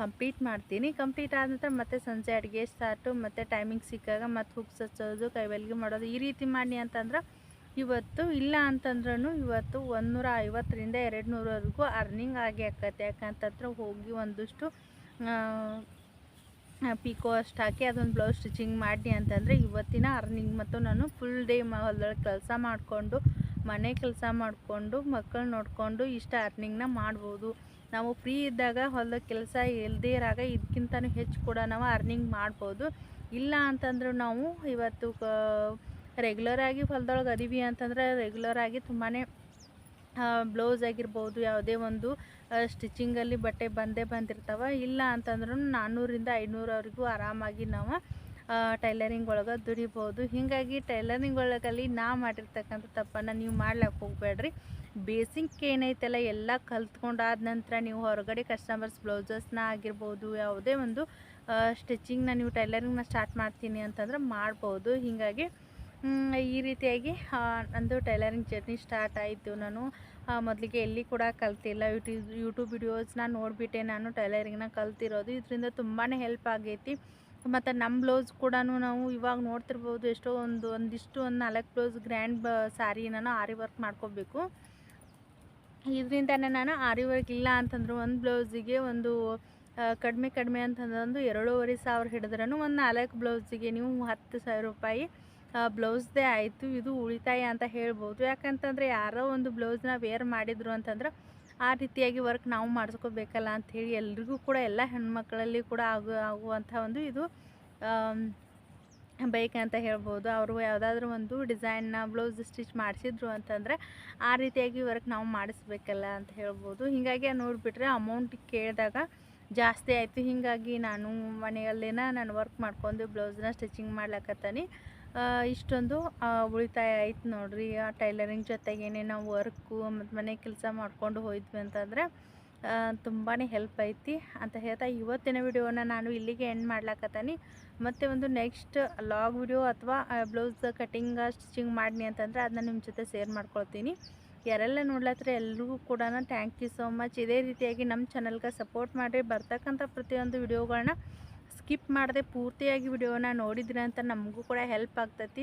ಕಂಪ್ಲೀಟ್ ಮಾಡ್ತೀನಿ. ಕಂಪ್ಲೀಟ್ ಆದ ನಂತರ ಮತ್ತೆ ಸಂಜೆ ಅಡುಗೆ ಸ್ಟಾರ್ಟು ಮತ್ತು ಟೈಮಿಂಗ್ ಸಿಕ್ಕಾಗ ಮತ್ತು ಹುಕ್ಸ್ ಹಚ್ಚೋದು ಕೈವಲ್ಗೆ ಮಾಡೋದು, ಈ ರೀತಿ ಮಾಡಿ ಅಂತಂದ್ರೆ ಇವತ್ತು ಇಲ್ಲ ಅಂತಂದ್ರೂ ಇವತ್ತು ಒಂದೂರ ಐವತ್ತರಿಂದ ಎರಡು ನೂರವರೆಗೂ ಅರ್ನಿಂಗ್ ಆಗಿ ಆಕತ್ತೆ ಯಾಕಂತಂದ್ರೆ ಹೋಗಿ ಒಂದಿಷ್ಟು ಪಿಕೋ ಅಷ್ಟು ಹಾಕಿ ಅದೊಂದು ಬ್ಲೌಸ್ ಸ್ಟಿಚಿಂಗ್ ಮಾಡಿ ಅಂತಂದರೆ ಇವತ್ತಿನ ಅರ್ನಿಂಗ್ ಮತ್ತು ನಾನು ಫುಲ್ ಡೇ ಹೊಲದೊಳಗೆ ಕೆಲಸ ಮಾಡಿಕೊಂಡು, ಮನೆ ಕೆಲಸ ಮಾಡಿಕೊಂಡು ಮಕ್ಕಳು ನೋಡಿಕೊಂಡು ಇಷ್ಟ ಅರ್ನಿಂಗ್ನ ಮಾಡ್ಬೋದು. ನಾವು ಫ್ರೀ ಇದ್ದಾಗ ಹೊಲದ ಕೆಲಸ ಇಲ್ಲದೇ ಇರಾಗ ಇದಕ್ಕಿಂತನೂ ಹೆಚ್ಚು ಕೂಡ ನಾವು ಅರ್ನಿಂಗ್ ಮಾಡ್ಬೋದು. ಇಲ್ಲ ಅಂತಂದ್ರೆ ನಾವು ಇವತ್ತು ರೆಗ್ಯುಲರಾಗಿ ಹೊಲದೊಳಗೆ ಅದೀವಿ ಅಂತಂದ್ರೆ ರೆಗ್ಯುಲರಾಗಿ ತುಂಬಾ ಬ್ಲೌಸ್ ಆಗಿರ್ಬೋದು ಯಾವುದೇ ಒಂದು ಸ್ಟಿಚಿಂಗಲ್ಲಿ ಬಟ್ಟೆ ಬಂದೇ ಬಂದಿರ್ತಾವೆ. ಇಲ್ಲ ಅಂತಂದ್ರೂ ನಾನ್ನೂರಿಂದ ಐನೂರವರೆಗೂ ಆರಾಮಾಗಿ ನಾವು ಟೈಲರಿಂಗ್ ಒಳಗೆ ದುಡಿಬೋದು ಹೀಗಾಗಿ ಟೈಲರಿಂಗ್ ಒಳಗಲ್ಲಿ ನಾ ಮಾಡಿರ್ತಕ್ಕಂಥ ತಪ್ಪನ್ನು ನೀವು ಮಾಡ್ಲಿಕ್ಕೆ ಹೋಗಬೇಡ್ರಿ ಬೇಸಿಕ್ ಏನೈತಲ್ಲ, ಎಲ್ಲ ಕಲ್ತ್ಕೊಂಡಾದ ನಂತರ ನೀವು ಹೊರಗಡೆ ಕಸ್ಟಮರ್ಸ್ ಬ್ಲೌಸಸ್ನ ಆಗಿರ್ಬೋದು, ಯಾವುದೇ ಒಂದು ಸ್ಟಿಚಿಂಗ್ನ ನೀವು ಟೈಲರಿಂಗ್ನ ಸ್ಟಾರ್ಟ್ ಮಾಡ್ತೀನಿ ಅಂತಂದ್ರೆ ಮಾಡ್ಬೋದು. ಹೀಗಾಗಿ ಈ ರೀತಿಯಾಗಿ ನಂದು ಟೈಲರಿಂಗ್ ಜರ್ನಿ ಸ್ಟಾರ್ಟ್ ಆಯಿತು. ನಾನು ಮೊದಲಿಗೆ ಎಲ್ಲಿ ಕೂಡ ಕಲ್ತಿಲ್ಲ. ಯೂಟ್ಯೂಬ್ ಯೂಟ್ಯೂಬ್ ವಿಡಿಯೋಸ್ನ ನೋಡಿಬಿಟ್ಟೆ. ನಾನು ಟೈಲರಿಂಗ್ನ ಕಲ್ತಿರೋದು. ಇದರಿಂದ ತುಂಬಾ ಹೆಲ್ಪ್ ಆಗೈತಿ. ಮತ್ತು ನಮ್ಮ ಬ್ಲೌಸ್ ಕೂಡ ನಾವು ಇವಾಗ ನೋಡ್ತಿರ್ಬೋದು. ಎಷ್ಟೋ ಒಂದು, ಒಂದಿಷ್ಟು ಒಂದು ನಾಲ್ಕು ಬ್ಲೌಸ್ ಗ್ರ್ಯಾಂಡ್ ಬ ನಾನು ಆರಿ ವರ್ಕ್ ಮಾಡ್ಕೋಬೇಕು. ಇದರಿಂದನೇ ನಾನು ಆರಿ ವರ್ಕ್ ಇಲ್ಲ ಅಂತಂದ್ರೆ ಒಂದು ಬ್ಲೌಸಿಗೆ ಒಂದು ಕಡಿಮೆ ಕಡಿಮೆ ಅಂತಂದ್ರೆ ಒಂದು ಎರಡೂವರೆ ಸಾವಿರ ಹಿಡಿದ್ರೂ ಒಂದು ನಾಲ್ಕು ಬ್ಲೌಸಿಗೆ ನೀವು ಹತ್ತು ಸಾವಿರ ರೂಪಾಯಿ ಬ್ಲೌಸ್ದೇ ಆಯಿತು ಇದು ಉಳಿತಾಯ ಅಂತ ಹೇಳ್ಬೋದು. ಯಾಕಂತಂದರೆ ಯಾರೋ ಒಂದು ಬ್ಲೌಸ್ನ ವೇರ್ ಮಾಡಿದ್ರು ಅಂತಂದ್ರೆ ಆ ರೀತಿಯಾಗಿ ವರ್ಕ್ ನಾವು ಮಾಡಿಸ್ಕೋಬೇಕಲ್ಲ ಅಂಥೇಳಿ ಎಲ್ರಿಗೂ ಕೂಡ ಎಲ್ಲ ಹೆಣ್ಮಕ್ಳಲ್ಲಿ ಕೂಡ ಆಗು ಆಗುವಂಥ ಒಂದು ಇದು ಬೈಕ್ ಅಂತ ಹೇಳ್ಬೋದು. ಅವರು ಯಾವುದಾದ್ರೂ ಒಂದು ಡಿಸೈನ್ನ ಬ್ಲೌಸ್ ಸ್ಟಿಚ್ ಮಾಡಿಸಿದ್ರು ಅಂತಂದರೆ ಆ ರೀತಿಯಾಗಿ ವರ್ಕ್ ನಾವು ಮಾಡಿಸ್ಬೇಕಲ್ಲ ಅಂತ ಹೇಳ್ಬೋದು. ಹೀಗಾಗಿ ನೋಡಿಬಿಟ್ರೆ ಅಮೌಂಟ್ ಕೇಳಿದಾಗ ಜಾಸ್ತಿ ಆಯಿತು. ಹೀಗಾಗಿ ನಾನು ಮನೆಯಲ್ಲೇನ ನಾನು ವರ್ಕ್ ಮಾಡ್ಕೊಂಡು ಬ್ಲೌಸ್ನ ಸ್ಟಿಚಿಂಗ್ ಮಾಡ್ಲಕತ್ತಾನೆ. ಆ, ಇಷ್ಟೊಂದು ಉಳಿತಾಯ ಆಯ್ತು ನೋಡಿರಿ. ಆ ಟೈಲರಿಂಗ್ ಜೊತೆಗೇನೆ ನಾವು ವರ್ಕು ಮತ್ತು ಮನೆ ಕೆಲಸ ಮಾಡ್ಕೊಂಡು ಹೋಯಿದ್ವಿ ಅಂತಂದರೆ ತುಂಬಾ ಹೆಲ್ಪ್ ಐತಿ. ಅಂತ ಹೇಳ್ತಾ ಇವತ್ತಿನ ವಿಡಿಯೋನ ನಾನು ಇಲ್ಲಿಗೆ ಎಂಡ್ ಮಾಡ್ಲಕತ್ತಾನೆ. ಮತ್ತೆ ಒಂದು ನೆಕ್ಸ್ಟ್ ಲಾಗ್ ವಿಡಿಯೋ ಅಥವಾ ಬ್ಲೌಸ್ ಕಟಿಂಗ್, ಸ್ಟಿಚಿಂಗ್ ಮಾಡಿನಿ ಅಂತಂದರೆ ಅದನ್ನ ನಿಮ್ಮ ಜೊತೆ ಶೇರ್ ಮಾಡ್ಕೊಳ್ತೀನಿ. ಯಾರೆಲ್ಲ ನೋಡ್ಲತ್ತರ ಎಲ್ರಿಗೂ ಕೂಡ ಥ್ಯಾಂಕ್ ಯು ಸೋ ಮಚ್ ಇದೇ ರೀತಿಯಾಗಿ ನಮ್ಮ ಚಾನಲ್ಗೆ ಸಪೋರ್ಟ್ ಮಾಡಿರಿ. ಬರ್ತಕ್ಕಂಥ ಪ್ರತಿಯೊಂದು ವಿಡಿಯೋಗಳನ್ನ ಸ್ಕಿಪ್ ಮಾಡದೆ ಪೂರ್ತಿಯಾಗಿ ವಿಡಿಯೋನ ನೋಡಿದ್ರಿ ಅಂತ ನಮಗೂ ಕೂಡ ಹೆಲ್ಪ್ ಆಗ್ತೈತಿ.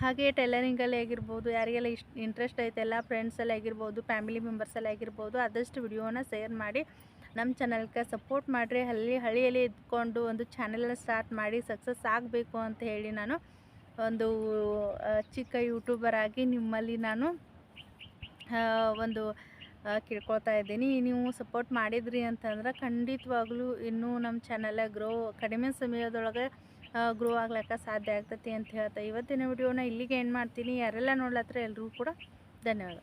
ಹಾಗೆ ಟೈಲರಿಂಗಲ್ಲಿ ಆಗಿರ್ಬೋದು, ಯಾರಿಗೆಲ್ಲ ಇಷ್ಟ ಇಂಟ್ರೆಸ್ಟ್ ಐತೆ, ಎಲ್ಲ ಫ್ರೆಂಡ್ಸಲ್ಲಿ ಆಗಿರ್ಬೋದು ಫ್ಯಾಮಿಲಿ ಮೆಂಬರ್ಸಲ್ಲಿ ಆಗಿರ್ಬೋದು, ಆದಷ್ಟು ವಿಡಿಯೋನ ಶೇರ್ ಮಾಡಿ, ನಮ್ಮ ಚಾನಲ್ಗೆ ಸಪೋರ್ಟ್ ಮಾಡಿರಿ. ಹಳ್ಳಿ ಹಳ್ಳಿಯಲ್ಲಿ ಇದ್ಕೊಂಡು ಒಂದು ಚಾನೆಲ್ನ ಸ್ಟಾರ್ಟ್ ಮಾಡಿ ಸಕ್ಸಸ್ ಆಗಬೇಕು ಅಂತ ಹೇಳಿ ನಾನು ಒಂದು ಚಿಕ್ಕ ಯೂಟ್ಯೂಬರ್ ಆಗಿ ನಿಮ್ಮಲ್ಲಿ ನಾನು ಒಂದು ಕೇಳ್ಕೊಳ್ತಾ ಇದ್ದೀನಿ. ನೀವು ಸಪೋರ್ಟ್ ಮಾಡಿದ್ರಿ ಅಂತಂದ್ರೆ ಖಂಡಿತವಾಗ್ಲೂ ಇನ್ನೂ ನಮ್ಮ ಚಾನಲ್ ಗ್ರೋ ಕಡಿಮೆ ಸಮಯದೊಳಗೆ ಗ್ರೋ ಆಗ್ಲಿಕ್ಕೆ ಸಾಧ್ಯ ಆಗ್ತೈತಿ ಅಂತ ಹೇಳ್ತಾ ಇವತ್ತಿನ ವಿಡಿಯೋನ ಇಲ್ಲಿಗೆ ಏನು ಮಾಡ್ತೀನಿ. ಯಾರೆಲ್ಲ ನೋಡ್ಲತ್ರ ಎಲ್ಲರೂ ಕೂಡ ಧನ್ಯವಾದ.